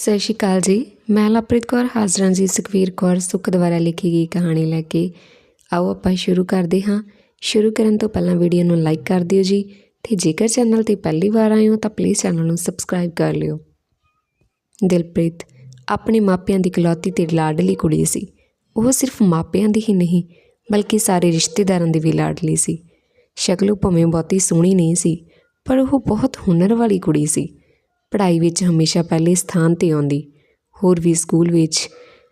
ਸਤਿ ਸ਼੍ਰੀ ਅਕਾਲ ਜੀ। ਮੈਂ ਲਵਪ੍ਰੀਤ ਕੌਰ ਹਾਜ਼ਰਾਂ ਜੀ ਸੁਖਵੀਰ ਕੌਰ, ਸੁੱਖ ਦੁਆਰਾ ਲਿਖੀ ਗਈ ਕਹਾਣੀ ਲੈ ਕੇ। ਆਓ ਆਪਾਂ ਸ਼ੁਰੂ ਕਰਦੇ ਹਾਂ। ਸ਼ੁਰੂ ਕਰਨ ਤੋਂ ਪਹਿਲਾਂ ਵੀਡੀਓ ਨੂੰ ਲਾਈਕ ਕਰ ਦਿਓ ਜੀ ਤੇ ਜੇਕਰ ਚੈਨਲ ਤੇ ਪਹਿਲੀ ਵਾਰ ਆਏ ਹੋ ਤਾਂ ਪਲੀਜ਼ ਚੈਨਲ ਨੂੰ ਸਬਸਕ੍ਰਾਈਬ ਕਰ ਲਿਓ। ਦਿਲਪ੍ਰੀਤ, ਆਪਣੇ ਮਾਪਿਆਂ ਦੀ ਇਕਲੌਤੀ ਤੇ ਲਾਡਲੀ ਕੁੜੀ ਸੀ। ਉਹ ਸਿਰਫ ਮਾਪਿਆਂ ਦੀ ਹੀ ਨਹੀਂ, ਬਲਕਿ ਸਾਰੇ ਰਿਸ਼ਤੇਦਾਰਾਂ ਦੀ ਵੀ ਲਾਡਲੀ ਸੀ। ਸ਼ਕਲੋਂ ਭਵੇਂ ਬਹੁਤੀ ਸੋਹਣੀ ਨਹੀਂ ਸੀ, ਪਰ ਉਹ ਬਹੁਤ ਹੁਨਰ ਵਾਲੀ ਕੁੜੀ ਸੀ। ਪੜ੍ਹਾਈ ਵਿੱਚ ਹਮੇਸ਼ਾ ਪਹਿਲੇ ਸਥਾਨ ਤੇ ਆਉਂਦੀ, ਹੋਰ ਵੀ ਸਕੂਲ ਵਿੱਚ,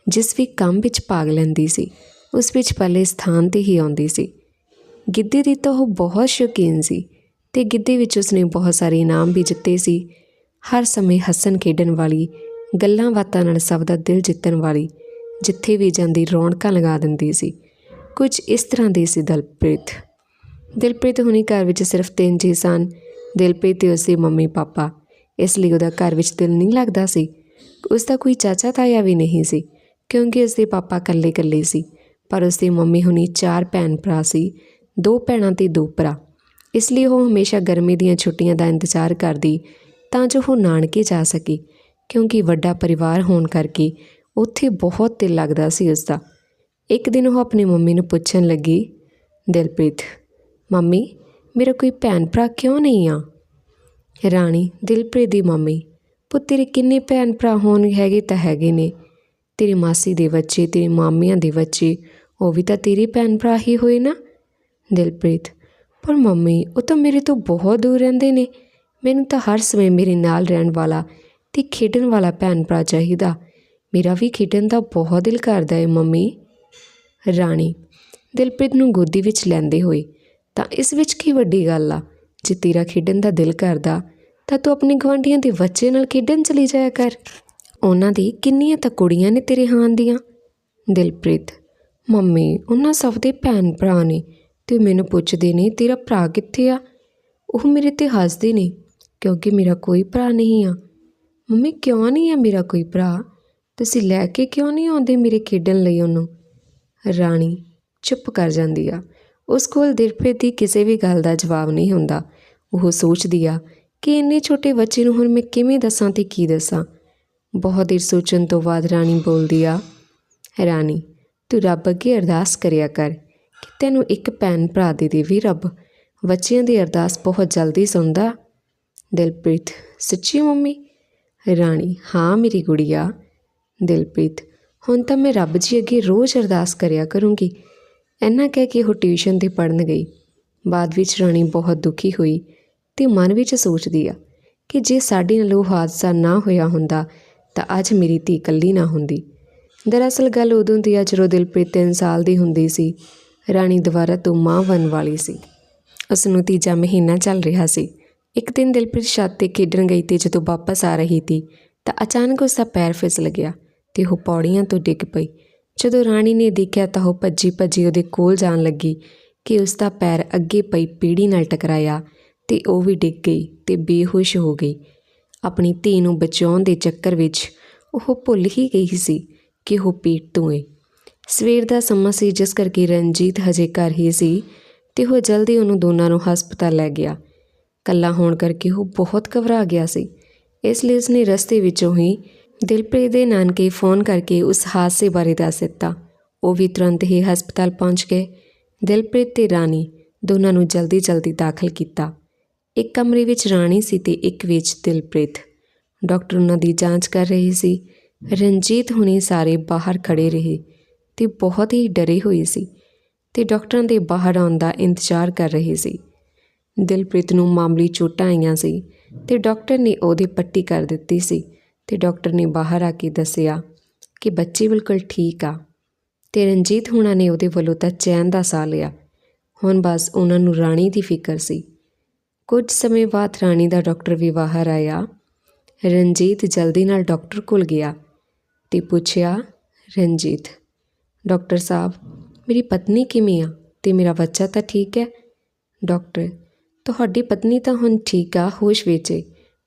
ਜਿਸ ਵੀ ਕੰਮ ਵਿੱਚ ਭਾਗ ਲੈਂਦੀ ਸੀ, ਉਸ ਵਿੱਚ ਪਹਿਲੇ ਸਥਾਨ ਤੇ ਹੀ ਆਉਂਦੀ ਸੀ। ਗਿੱਧੇ ਦੀ ਤਾਂ ਉਹ ਬਹੁਤ ਸ਼ੌਕੀਨ ਸੀ ਤੇ ਗਿੱਧੇ ਵਿੱਚ ਉਸਨੇ ਬਹੁਤ ਸਾਰੇ ਇਨਾਮ ਵੀ ਜਿੱਤੇ ਸੀ। ਹਰ ਸਮੇਂ ਹੱਸਣ ਖੇਡਣ ਵਾਲੀ, ਗੱਲਾਂ ਬਾਤਾਂ ਨਾਲ ਸਭ ਦਾ ਦਿਲ ਜਿੱਤਣ ਵਾਲੀ, ਜਿੱਥੇ ਵੀ ਜਾਂਦੀ ਰੌਣਕਾਂ ਲਗਾ ਦਿੰਦੀ ਸੀ। ਕੁਝ ਇਸ ਤਰ੍ਹਾਂ ਦੇ ਸੀ ਦਿਲਪ੍ਰੀਤ। ਦਿਲਪ੍ਰੀਤ ਹੁਣੀ ਘਰ ਵਿੱਚ ਸਿਰਫ ਤਿੰਨ ਜੀ ਸਨ। ਦਿਲਪ੍ਰੀਤ ਤੇ ਉਸਦੇ ਮੰਮੀ ਪਾਪਾ ਇਸ ਲਈ ਉਹਦਾ ਘਰ ਵਿੱਚ ਦਿਲ ਨਹੀਂ ਲੱਗਦਾ ਸੀ। ਉਸ ਦਾ ਕੋਈ ਚਾਚਾ ਤਾਇਆ ਵੀ ਨਹੀਂ ਸੀ, ਕਿਉਂਕਿ ਉਸਦੇ ਪਾਪਾ ਇਕੱਲੇ ਇਕੱਲੇ ਸੀ। ਪਰ ਉਸਦੀ ਮੰਮੀ ਹੁਣੀ ਚਾਰ ਭੈਣ ਭਰਾ ਸੀ, ਦੋ ਭੈਣਾਂ ਤੇ ਦੋ ਭਰਾ। ਇਸ ਲਈ ਉਹ ਹਮੇਸ਼ਾ ਗਰਮੀ ਦੀਆਂ ਛੁੱਟੀਆਂ ਦਾ ਇੰਤਜ਼ਾਰ ਕਰਦੀ, ਤਾਂ ਜੋ ਉਹ ਨਾਨਕੇ ਜਾ ਸਕੇ, ਕਿਉਂਕਿ ਵੱਡਾ ਪਰਿਵਾਰ ਹੋਣ ਕਰਕੇ ਉੱਥੇ ਬਹੁਤ ਦਿਲ ਲੱਗਦਾ ਸੀ ਉਸਦਾ। ਇੱਕ ਦਿਨ ਉਹ ਆਪਣੀ ਮੰਮੀ ਨੂੰ ਪੁੱਛਣ ਲੱਗੀ, ਦਿਲਪ੍ਰੀਤ, ਮੰਮੀ, ਮੇਰਾ ਕੋਈ ਭੈਣ ਭਰਾ ਕਿਉਂ ਨਹੀਂ ਆ? ਰਾਣੀ, ਦਿਲਪ੍ਰੀਤ ਦੀ ਮੰਮੀ, ਪੁੱਤ ਤੇਰੇ ਕਿੰਨੇ ਭੈਣ ਭਰਾ ਹੋਣ ਹੈਗੇ ਤਾਂ ਹੈਗੇ ਨੇ। ਤੇਰੀ ਮਾਸੀ ਦੇ ਬੱਚੇ, ਤੇਰੀ ਮਾਮੀਆਂ ਦੇ ਬੱਚੇ, ਉਹ ਵੀ ਤਾਂ ਤੇਰੇ ਭੈਣ ਭਰਾ ਹੀ ਹੋਏ ਨਾ। ਦਿਲਪ੍ਰੀਤ, ਪਰ ਮੰਮੀ, ਉਹ ਤਾਂ ਮੇਰੇ ਤੋਂ ਬਹੁਤ ਦੂਰ ਰਹਿੰਦੇ ਨੇ। ਮੈਨੂੰ ਤਾਂ ਹਰ ਸਮੇਂ ਮੇਰੇ ਨਾਲ ਰਹਿਣ ਵਾਲਾ ਤੇ ਖੇਡਣ ਵਾਲਾ ਭੈਣ ਭਰਾ ਚਾਹੀਦਾ। ਮੇਰਾ ਵੀ ਖੇਡਣ ਦਾ ਬਹੁਤ ਦਿਲ ਕਰਦਾ ਏ ਮੰਮੀ। ਰਾਣੀ, ਦਿਲਪ੍ਰੀਤ ਨੂੰ ਗੋਦੀ ਵਿੱਚ ਲੈਂਦੇ ਹੋਏ, ਤਾਂ ਇਸ ਵਿੱਚ ਕੀ ਵੱਡੀ ਗੱਲ ਆ? ਜੇ ਤੇਰਾ ਖੇਡਣ ਦਾ ਦਿਲ ਕਰਦਾ, ਤਾਂ ਤੂੰ ਆਪਣੇ ਗਵਾਂਢੀਆਂ ਦੇ ਬੱਚੇ ਨਾਲ ਖੇਡਣ ਚਲੀ ਜਾਇਆ ਕਰ। ਉਹਨਾਂ ਦੀ ਕਿੰਨੀਆਂ ਤਾਂ ਕੁੜੀਆਂ ਨੇ ਤੇਰੇ ਹਾਂ ਦੀਆਂ। ਦਿਲਪ੍ਰੀਤ, ਮੰਮੀ, ਉਹਨਾਂ ਸਭ ਦੇ ਭੈਣ ਭਰਾ ਨੇ ਤੇ ਮੈਨੂੰ ਪੁੱਛਦੇ ਨੇ, ਤੇਰਾ ਭਰਾ ਕਿੱਥੇ ਆ? ਉਹ ਮੇਰੇ ਤੇ ਹੱਸਦੇ ਨੇ, ਕਿਉਂਕਿ ਮੇਰਾ ਕੋਈ ਭਰਾ ਨਹੀਂ ਆ। ਮੰਮੀ, ਕਿਉਂ ਨਹੀਂ ਆ ਮੇਰਾ ਕੋਈ ਭਰਾ? ਤੁਸੀਂ ਲੈ ਕੇ ਕਿਉਂ ਨਹੀਂ ਆਉਂਦੇ ਮੇਰੇ ਖੇਡਣ ਲਈ ਉਹਨੂੰ? ਰਾਣੀ ਚੁੱਪ ਕਰ ਜਾਂਦੀ ਆ। ਉਸ ਕੋਲ ਦਿਲਪ੍ਰੀਤ ਦੀ ਕਿਸੇ ਵੀ ਗੱਲ ਦਾ ਜਵਾਬ ਨਹੀਂ ਹੁੰਦਾ। ਉਹ ਸੋਚਦੀ ਆ ਕਿ ਇੰਨੇ ਛੋਟੇ ਬੱਚੇ ਨੂੰ ਹੁਣ ਮੈਂ ਕਿਵੇਂ ਦੱਸਾਂ ਤੇ ਕੀ ਦੱਸਾਂ। ਬਹੁਤ ਦੇਰ ਸੋਚਣ ਤੋਂ ਬਾਅਦ ਰਾਣੀ ਬੋਲਦੀ ਆ, ਰਾਣੀ, ਤੂੰ ਰੱਬ ਅੱਗੇ ਅਰਦਾਸ ਕਰਿਆ ਕਰ ਕਿ ਤੈਨੂੰ ਇੱਕ ਭੈਣ ਭਰਾ ਦੇ ਦੇਵੀ ਰੱਬ। ਬੱਚਿਆਂ ਦੀ ਅਰਦਾਸ ਬਹੁਤ ਜਲਦੀ ਸੁਣਦਾ। ਦਿਲਪ੍ਰੀਤ, ਸੱਚੀ ਮੰਮੀ? ਰਾਣੀ, ਹਾਂ ਮੇਰੀ ਗੁੜੀਆ। ਦਿਲਪ੍ਰੀਤ, ਹੁਣ ਤਾਂ ਮੈਂ ਰੱਬ ਜੀ ਅੱਗੇ ਰੋਜ਼ ਅਰਦਾਸ ਕਰਿਆ ਕਰੂੰਗੀ। ਇੰਨਾ ਕਹਿ ਕੇ ਉਹ ਟਿਊਸ਼ਨ ਤੇ ਪੜਨ ਗਈ। ਬਾਅਦ ਵਿੱਚ ਰਾਣੀ ਬਹੁਤ ਦੁਖੀ ਹੋਈ ਤੇ ਮਨ ਵਿੱਚ ਸੋਚਦੀ ਆ ਕਿ ਜੇ ਸਾਡੇ ਨਾਲ ਉਹ ਹਾਦਸਾ ਨਾ ਹੋਇਆ ਹੁੰਦਾ ਤਾਂ ਅੱਜ ਮੇਰੀ ਧੀ ਇਕੱਲੀ ਨਾ ਹੁੰਦੀ। ਦਰਅਸਲ ਗੱਲ ਉਦੋਂ ਦੀ ਆ ਜਦੋਂ ਦਿਲਪ੍ਰੀਤ 3 ਸਾਲ ਦੀ ਹੁੰਦੀ ਸੀ। ਰਾਣੀ ਦੁਬਾਰਾ ਤੋਂ ਮਾਂ ਬਣ ਵਾਲੀ ਸੀ। ਉਸ ਨੂੰ ਤੀਜਾ ਮਹੀਨਾ ਚੱਲ ਰਿਹਾ ਸੀ। ਇੱਕ ਦਿਨ ਦਿਲਪ੍ਰੀਤ ਛੱਤ ਤੇ ਖੇਡਣ ਗਈ ਤੇ ਜਦੋਂ ਵਾਪਸ ਆ ਰਹੀ ਸੀ ਤਾਂ ਅਚਾਨਕ ਉਸ ਦਾ ਪੈਰ ਫਿਸਲ ਗਿਆ ਤੇ ਉਹ ਪੌੜੀਆਂ ਤੋਂ ਡਿੱਗ ਪਈ। ਜਦੋਂ ਰਾਣੀ ਨੇ ਦੇਖਿਆ ਤਾਂ ਉਹ ਭੱਜੀ ਭੱਜੀ ਉਹਦੇ ਕੋਲ ਜਾਣ ਲੱਗੀ ਕਿ ਉਸ ਦਾ ਪੈਰ ਅੱਗੇ ਪਈ ਪੀੜੀ ਨਾਲ ਟਕਰਾਇਆ ਤੇ ਉਹ ਵੀ ਡਿੱਗ ਗਈ ਤੇ ਬੇਹੋਸ਼ ਹੋ ਗਈ। ਆਪਣੀ ਧੀ ਨੂੰ ਬਚਾਉਣ ਦੇ ਚੱਕਰ ਵਿੱਚ ਉਹ ਭੁੱਲ ਹੀ ਗਈ ਸੀ ਕਿ ਉਹ ਪੀੜ ਤੋਂ ਏ। ਸਵੇਰ ਦਾ ਸਮਾਂ ਸੀ ਜਿਸ ਕਰਕੇ ਰਣਜੀਤ ਹਜੇ ਘਰ ਹੀ ਸੀ ਤੇ ਉਹ ਜਲਦੀ ਉਹਨੂੰ ਦੋਨਾਂ ਨੂੰ ਹਸਪਤਾਲ ਲੈ ਗਿਆ। ਕੱਲਾ ਹੋਣ ਕਰਕੇ ਉਹ ਬਹੁਤ ਘਬਰਾ ਗਿਆ ਸੀ। ਇਸ ਲਈ ਉਸਨੇ ਰਸਤੇ ਵਿੱਚੋਂ ਹੀ ਦਿਲਪ੍ਰੀਤ ਦੇ ਨਾਨਕੇ ਫੋਨ ਕਰਕੇ ਉਸ ਹਾਦਸੇ ਬਾਰੇ ਦੱਸ ਦਿੱਤਾ। ਉਹ ਵੀ ਤੁਰੰਤ ਹੀ ਹਸਪਤਾਲ ਪਹੁੰਚ ਗਏ। ਦਿਲਪ੍ਰੀਤ ਤੇ ਰਾਣੀ ਦੋਨਾਂ ਨੂੰ ਜਲਦੀ ਜਲਦੀ ਦਾਖਲ ਕੀਤਾ। ਇੱਕ ਕਮਰੇ ਵਿੱਚ ਰਾਣੀ ਸੀ ਤੇ ਇੱਕ ਵਿੱਚ ਦਿਲਪ੍ਰੀਤ। ਡਾਕਟਰ ਉਹਨਾਂ ਦੀ ਜਾਂਚ ਕਰ ਰਹੇ ਸੀ। ਰਣਜੀਤ ਹੁਣੇ ਸਾਰੇ ਬਾਹਰ ਖੜੇ ਰਹੇ ਤੇ ਬਹੁਤ ਹੀ ਡਰੇ ਹੋਏ ਸੀ ਤੇ ਡਾਕਟਰਾਂ ਦੇ ਬਾਹਰ ਆਉਣ ਦਾ ਇੰਤਜ਼ਾਰ ਕਰ ਰਹੇ ਸੀ। ਦਿਲਪ੍ਰੀਤ ਨੂੰ ਮਾਮੂਲੀ ਚੋਟਾਂ ਆਈਆਂ ਸੀ ਤੇ ਡਾਕਟਰ ਨੇ ਉਹਦੀ ਪੱਟੀ ਕਰ ਦਿੱਤੀ ਸੀ। ਤੇ ਡਾਕਟਰ ਨੇ ਬਾਹਰ ਆ ਕੇ ਦੱਸਿਆ ਕਿ ਬੱਚੇ ਬਿਲਕੁਲ ਠੀਕ ਆ ਤੇ ਰਣਜੀਤ ਹੁਣਾਂ ਨੇ ਉਹਦੇ ਵੱਲੋਂ ਤਾਂ ਚੈਨ ਦਾ ਸਾਹ ਲਿਆ। ਹੁਣ ਬਸ ਉਹਨਾਂ ਨੂੰ ਰਾਣੀ ਦੀ ਫਿਕਰ ਸੀ। ਕੁਝ ਸਮੇਂ ਬਾਅਦ ਰਾਣੀ ਦਾ ਡਾਕਟਰ ਵੀ ਬਾਹਰ ਆਇਆ। ਰਣਜੀਤ ਜਲਦੀ ਨਾਲ ਡਾਕਟਰ ਕੋਲ ਗਿਆ ਤੇ ਪੁੱਛਿਆ, ਰਣਜੀਤ, ਡਾਕਟਰ ਸਾਹਿਬ, ਮੇਰੀ ਪਤਨੀ ਕਿਵੇਂ ਆ? ਤੇ ਮੇਰਾ ਬੱਚਾ ਤਾਂ ਠੀਕ ਹੈ? ਡਾਕਟਰ, ਤੁਹਾਡੀ ਪਤਨੀ ਤਾਂ ਹੁਣ ਠੀਕ ਆ, ਹੋਸ਼ ਵਿੱਚ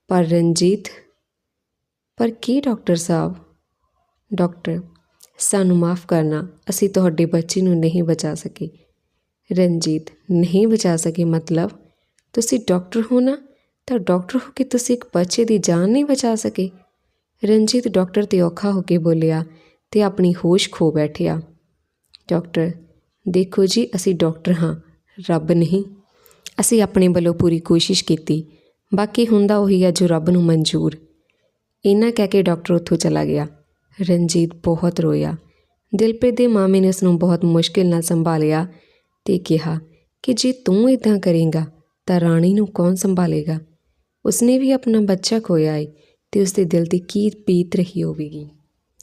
ਪਰ ਰਣਜੀਤ ਪਰ ਕੀ ਡਾਕਟਰ ਸਾਹਿਬ? ਡਾਕਟਰ, ਸਾਨੂੰ ਮਾਫ ਕਰਨਾ, ਅਸੀਂ ਤੁਹਾਡੇ ਬੱਚੇ ਨੂੰ ਨਹੀਂ ਬਚਾ ਸਕੇ। ਰਣਜੀਤ, ਨਹੀਂ ਬਚਾ ਸਕੇ ਮਤਲਬ? ਤੁਸੀਂ ਡਾਕਟਰ ਹੋ ਨਾ, ਤਾਂ ਡਾਕਟਰ ਹੋ ਕੇ ਤੁਸੀਂ ਇੱਕ ਬੱਚੇ ਦੀ ਜਾਨ ਨਹੀਂ ਬਚਾ ਸਕੇ। ਰਣਜੀਤ ਡਾਕਟਰ ਤੇ ਔਖਾ ਹੋ ਕੇ ਬੋਲਿਆ ਤੇ ਆਪਣੀ ਹੋਸ਼ ਖੋ ਬੈਠਿਆ। ਡਾਕਟਰ, ਦੇਖੋ ਜੀ, ਅਸੀਂ ਡਾਕਟਰ ਹਾਂ, ਰੱਬ ਨਹੀਂ। ਅਸੀਂ ਆਪਣੇ ਵੱਲੋਂ ਪੂਰੀ ਕੋਸ਼ਿਸ਼ ਕੀਤੀ, ਬਾਕੀ ਹੁੰਦਾ ਉਹੀ ਹੈ ਜੋ ਰੱਬ ਨੂੰ ਮਨਜ਼ੂਰ। ਇਹਨਾਂ ਕਹਿ ਕੇ ਡਾਕਟਰ ਉੱਥੋਂ ਚਲਾ ਗਿਆ। ਰਣਜੀਤ ਬਹੁਤ ਰੋਇਆ। ਦਿਲਪ੍ਰੀਤ ਦੇ ਮਾਮੇ ਨੇ ਉਸ ਨੂੰ ਬਹੁਤ ਮੁਸ਼ਕਿਲ ਨਾਲ ਸੰਭਾਲਿਆ ਤੇ ਕਿਹਾ ਕਿ ਜੇ ਤੂੰ ਇਦਾਂ ਕਰੇਂਗਾ ਤਾਂ ਰਾਣੀ ਨੂੰ ਕੌਣ ਸੰਭਾਲੇਗਾ? ਉਸਨੇ ਵੀ ਆਪਣਾ ਬੱਚਾ ਖੋਇਆ ਏ ਤੇ ਉਸਦੇ ਦਿਲ ਤੇ ਕੀ ਪੀਤ ਰਹੀ ਹੋਵੇਗੀ।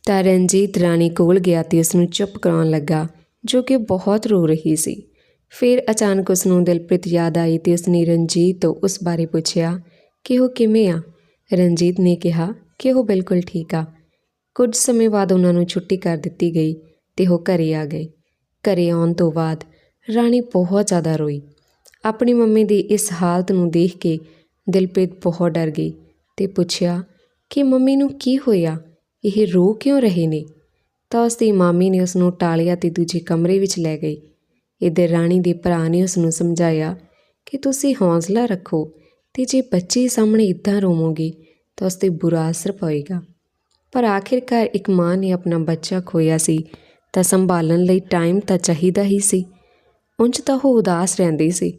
ਤਾਂ ਰਣਜੀਤ ਰਾਣੀ ਕੋਲ ਗਿਆ ਤੇ ਉਸ ਨੂੰ ਚੁੱਪ ਕਰਾਉਣ ਲੱਗਾ, ਜੋ ਕਿ ਬਹੁਤ ਰੋ ਰਹੀ ਸੀ। ਫਿਰ ਅਚਾਨਕ ਉਸ ਨੂੰ ਦਿਲਪ੍ਰੀਤ ਯਾਦ ਆਈ ਤੇ ਉਸਨੇ ਰਣਜੀਤ ਤੋਂ ਉਸ ਬਾਰੇ ਪੁੱਛਿਆ ਕਿ ਉਹ ਕਿਵੇਂ ਆ? ਰਣਜੀਤ ਨੇ ਕਿਹਾ ਕਿ ਉਹ ਬਿਲਕੁਲ ਠੀਕ ਆ। ਕੁਝ ਸਮੇਂ ਬਾਅਦ ਉਹਨਾਂ ਨੂੰ ਛੁੱਟੀ ਕਰ ਦਿੱਤੀ ਗਈ ਤੇ ਉਹ ਘਰੇ ਆ ਗਏ। ਘਰੇ ਆਉਣ ਤੋਂ ਬਾਅਦ ਰਾਣੀ ਬਹੁਤ ਜ਼ਿਆਦਾ ਰੋਈ। ਆਪਣੀ ਮੰਮੀ ਦੀ ਇਸ ਹਾਲਤ ਨੂੰ ਦੇਖ ਕੇ ਦਿਲਪ੍ਰੀਤ ਬਹੁਤ ਡਰ ਗਈ ਤੇ ਪੁੱਛਿਆ ਕਿ ਮੰਮੀ ਨੂੰ ਕੀ ਹੋਇਆ? ਇਹ ਰੋ ਕਿਉਂ ਰਹੇ ਨੇ? ਤਾਂ ਉਸ ਦੀ ਮਾਮੀ ਨੇ ਉਸ ਨੂੰ ਟਾਲਿਆ ਤੇ ਦੂਜੇ ਕਮਰੇ ਵਿੱਚ ਲੈ ਗਈ। ਇੱਧਰ ਰਾਣੀ ਦੇ ਭਰਾ ਨੇ ਉਸ ਨੂੰ ਸਮਝਾਇਆ ਕਿ ਤੁਸੀਂ ਹੌਸਲਾ ਰੱਖੋ ਤੇ ਜੇ ਬੱਚੇ ਸਾਹਮਣੇ ਇਦਾਂ ਰੋਵੋਗੇ ਤਾਂ ਉਸ ਤੇ ਬੁਰਾ ਅਸਰ ਪਵੇਗਾ। ਪਰ ਆਖਿਰਕਾਰ ਇੱਕ ਮਾਂ ਨੇ ਆਪਣਾ ਬੱਚਾ ਖੋਇਆ ਸੀ, ਤਾਂ ਸੰਭਾਲਣ ਲਈ ਟਾਈਮ ਤਾਂ ਚਾਹੀਦਾ ਹੀ ਸੀ। ਉਂਝ ਤਾਂ ਉਹ ਉਦਾਸ ਰਹਿੰਦੀ ਸੀ,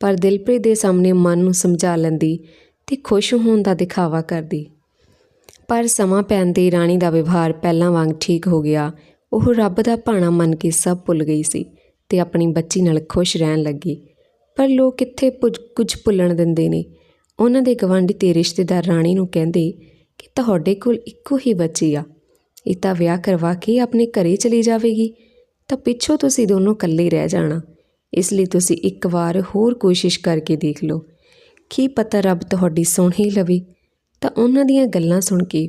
ਪਰ ਦਿਲਪ੍ਰੀਤ ਦੇ ਸਾਹਮਣੇ ਮਨ ਨੂੰ ਸਮਝਾ ਲੈਂਦੀ ਤੇ ਖੁਸ਼ ਹੋਣ ਦਾ ਦਿਖਾਵਾ ਕਰਦੀ। ਪਰ ਸਮਾਂ ਪੈਣ ਤੇ ਰਾਣੀ ਦਾ ਵਿਵਹਾਰ ਪਹਿਲਾਂ ਵਾਂਗ ਠੀਕ ਹੋ ਗਿਆ, ਉਹ ਰੱਬ ਦਾ ਭਾਣਾ ਮੰਨ ਕੇ ਸਭ ਭੁੱਲ ਗਈ ਸੀ ਤੇ ਆਪਣੀ ਬੱਚੀ ਨਾਲ ਖੁਸ਼ ਰਹਿਣ ਲੱਗੀ। ਪਰ ਲੋਕ ਕਿੱਥੇ ਪੁੱਜ- ਕੁਝ ਭੁੱਲਣ ਦਿੰਦੇ ਨੇ। ਉਹਨਾਂ ਦੇ ਗਵਾਂਢੀ ਤੇ ਰਿਸ਼ਤੇਦਾਰ ਰਾਣੀ ਨੂੰ ਕਹਿੰਦੇ ਕਿ ਤੁਹਾਡੇ ਕੋਲ ਇੱਕੋ ਹੀ ਬੱਚੀ ਆ। ਇਹ ਤਾਂ ਵਿਆਹ ਕਰਵਾ ਕੇ ਆਪਣੇ ਘਰੇ ਚਲੀ ਜਾਵੇਗੀ। ਤਾਂ ਪਿੱਛੋਂ ਤੁਸੀਂ ਦੋਨੋਂ ਇਕੱਲੇ ਰਹਿ ਜਾਣਾ। ਇਸ ਲਈ ਤੁਸੀਂ ਇੱਕ ਵਾਰ ਹੋਰ ਕੋਸ਼ਿਸ਼ ਕਰਕੇ ਦੇਖ ਲਓ। ਕੀ ਪਤਾ ਰੱਬ ਤੁਹਾਡੀ ਸੁਣ ਹੀ ਲਵੇ। ਤਾਂ ਉਹਨਾਂ ਦੀਆਂ ਗੱਲਾਂ ਸੁਣ ਕੇ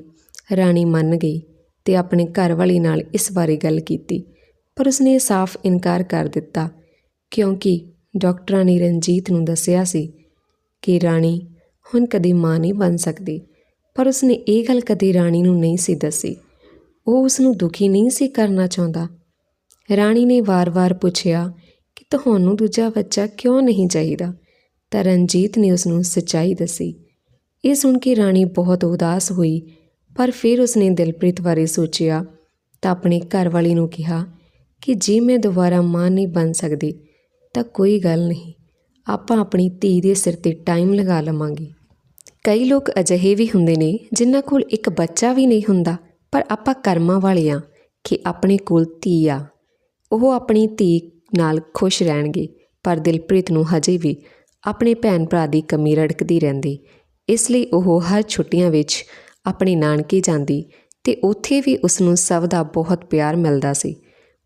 ਰਾਣੀ ਮੰਨ ਗਈ ਤੇ ਆਪਣੇ ਘਰ ਵਾਲੀ ਨਾਲ ਇਸ ਬਾਰੇ ਗੱਲ ਕੀਤੀ। ਪਰ ਉਸਨੇ ਸਾਫ਼ ਇਨਕਾਰ ਕਰ ਦਿੱਤਾ। ਕਿਉਂਕਿ ਡਾਕਟਰਾਂ ਨੇ ਰਣਜੀਤ ਨੂੰ ਦੱਸਿਆ ਸੀ ਕਿ ਰਾਣੀ ਹੁਣ ਕਦੇ ਮਾਂ ਨਹੀਂ ਬਣ ਸਕਦੀ। ਪਰ ਉਸਨੇ ਇਹ ਗੱਲ ਕਦੇ ਰਾਣੀ ਨੂੰ ਨਹੀਂ ਸੀ ਦੱਸੀ। ਉਹ ਉਸ ਨੂੰ ਦੁਖੀ ਨਹੀਂ ਸੀ ਕਰਨਾ ਚਾਹੁੰਦਾ। ਰਾਣੀ ਨੇ ਵਾਰ-ਵਾਰ ਪੁੱਛਿਆ ਕਿ ਤੁਹਾਨੂੰ ਦੂਜਾ ਬੱਚਾ ਕਿਉਂ ਨਹੀਂ ਚਾਹੀਦਾ? ਤਾਂ ਰਣਜੀਤ ਨੇ ਉਸ ਨੂੰ ਸੱਚਾਈ ਦੱਸੀ। ਇਹ ਸੁਣ ਕੇ ਰਾਣੀ ਬਹੁਤ ਉਦਾਸ ਹੋਈ, ਪਰ ਫਿਰ ਉਸਨੇ ਦਿਲਪ੍ਰੀਤ ਬਾਰੇ ਸੋਚਿਆ ਤਾਂ ਆਪਣੇ ਘਰ ਵਾਲੀ ਨੂੰ ਕਿਹਾ ਕਿ ਜੇ ਮੈਂ ਦੁਬਾਰਾ ਮਾਂ ਨਹੀਂ ਬਣ ਸਕਦੀ ਤਾਂ ਕੋਈ ਗੱਲ ਨਹੀਂ। ਆਪਾਂ ਆਪਣੀ ਧੀ ਦੇ ਸਿਰ ਤੇ ਟਾਈਮ ਲਗਾ ਲਵਾਂਗੇ। ਕਈ ਲੋਕ ਅਜਿਹੇ ਵੀ ਹੁੰਦੇ ਨੇ ਜਿਨ੍ਹਾਂ ਕੋਲ ਇੱਕ ਬੱਚਾ ਵੀ ਨਹੀਂ ਹੁੰਦਾ, ਪਰ ਆਪਾਂ ਕਰਮਾਂ ਵਾਲੇ ਆ ਕਿ ਆਪਣੇ ਕੋਲ ਧੀ ਆ। ਉਹ ਆਪਣੀ ਧੀ ਨਾਲ ਖੁਸ਼ ਰਹਿਣਗੇ, ਪਰ ਦਿਲਪ੍ਰੀਤ ਨੂੰ ਹਜੇ ਵੀ ਆਪਣੇ ਭੈਣ ਭਰਾ ਦੀ ਕਮੀ ਰੜਕਦੀ ਰਹਿੰਦੀ। ਇਸ ਲਈ ਉਹ ਹਰ ਛੁੱਟੀਆਂ ਵਿੱਚ ਆਪਣੇ ਨਾਨਕੇ ਜਾਂਦੀ ਤੇ ਉੱਥੇ ਵੀ ਉਸ ਨੂੰ ਸਭ ਦਾ ਬਹੁਤ ਪਿਆਰ ਮਿਲਦਾ ਸੀ।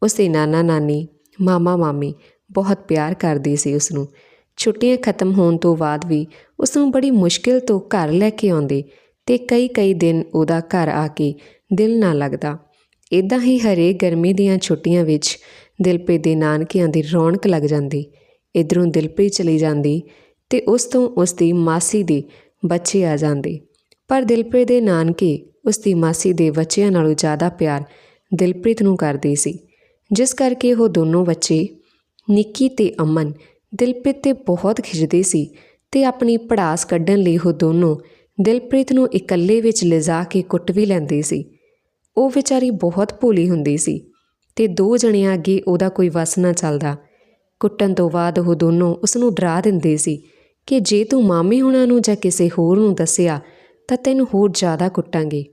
ਉਸ ਦੇ ਨਾਨਾ ਨਾਨੀ ਮਾਮਾ ਮਾਮੀ ਬਹੁਤ ਪਿਆਰ ਕਰਦੇ ਸੀ ਉਸ ਨੂੰ ਛੁੱਟੀਆਂ ਖਤਮ ਹੋਣ ਤੋਂ ਬਾਅਦ ਵੀ ਉਸ ਨੂੰ ਬੜੀ ਮੁਸ਼ਕਿਲ ਤੋਂ ਘਰ ਲੈ ਕੇ ਆਉਂਦੇ ਤੇ ਕਈ ਕਈ ਦਿਨ ਉਹਦਾ ਘਰ ਆ ਕੇ ਦਿਲ ਨਾ ਲੱਗਦਾ। ਇਦਾਂ ਹੀ ਹਰੇ ਗਰਮੀ ਦੀਆਂ ਛੁੱਟੀਆਂ ਵਿੱਚ ਦਿਲਪ੍ਰੀਤ ਦੇ ਨਾਨਕਿਆਂ ਦੀ ਰੌਣਕ ਲੱਗ ਜਾਂਦੀ, ਇਧਰੋਂ ਦਿਲਪ੍ਰੀਤ ਚਲੀ ਜਾਂਦੀ ਤੇ ਉਸ ਤੋਂ ਉਸ ਦੀ ਮਾਸੀ ਦੇ ਬੱਚੇ ਆ ਜਾਂਦੇ। ਪਰ ਦਿਲਪ੍ਰੀਤ ਦੇ ਨਾਨਕੇ ਉਸ ਦੀ ਮਾਸੀ ਦੇ ਬੱਚਿਆਂ ਨਾਲੋਂ ਜ਼ਿਆਦਾ ਪਿਆਰ ਦਿਲਪ੍ਰੀਤ ਨੂੰ ਕਰਦੇ ਸੀ। ਜਿਸ ਕਰਕੇ ਉਹ ਦੋਨੋਂ ਬੱਚੇ, ਨਿੱਕੀ ਤੇ ਅਮਨ ਦਿਲਪ੍ਰੀਤ ਤੇ ਬਹੁਤ ਖਿੱਚਦੇ ਸੀ ਤੇ ਆਪਣੀ ਪੜਾਸ ਕੱਢਣ ਲਈ ਉਹ ਦੋਨੋਂ ਦਿਲਪ੍ਰੀਤ ਨੂੰ ਇਕੱਲੇ ਵਿੱਚ ਲਿਜਾ ਕੇ ਕੁੱਟ ਵੀ ਲੈਂਦੇ ਸੀ। ਉਹ ਵਿਚਾਰੀ ਬਹੁਤ ਭੋਲੀ ਹੁੰਦੀ ਸੀ ਤੇ ਦੋ ਜਣਿਆਂ ਅੱਗੇ ਉਹਦਾ ਕੋਈ ਵਸ ਨਾ ਚੱਲਦਾ। ਕੁੱਟਣ ਤੋਂ ਬਾਅਦ ਉਹ ਦੋਨੋਂ ਉਸ ਨੂੰ ਡਰਾ ਦਿੰਦੇ ਸੀ ਕਿ ਜੇ ਤੂੰ ਮਾਮੇ ਹੁਣਾਂ ਨੂੰ ਜਾਂ ਕਿਸੇ ਹੋਰ ਨੂੰ ਦੱਸਿਆ ਤਾਂ ਤੈਨੂੰ ਹੋਰ ਜ਼ਿਆਦਾ ਕੁੱਟਾਂਗੇ।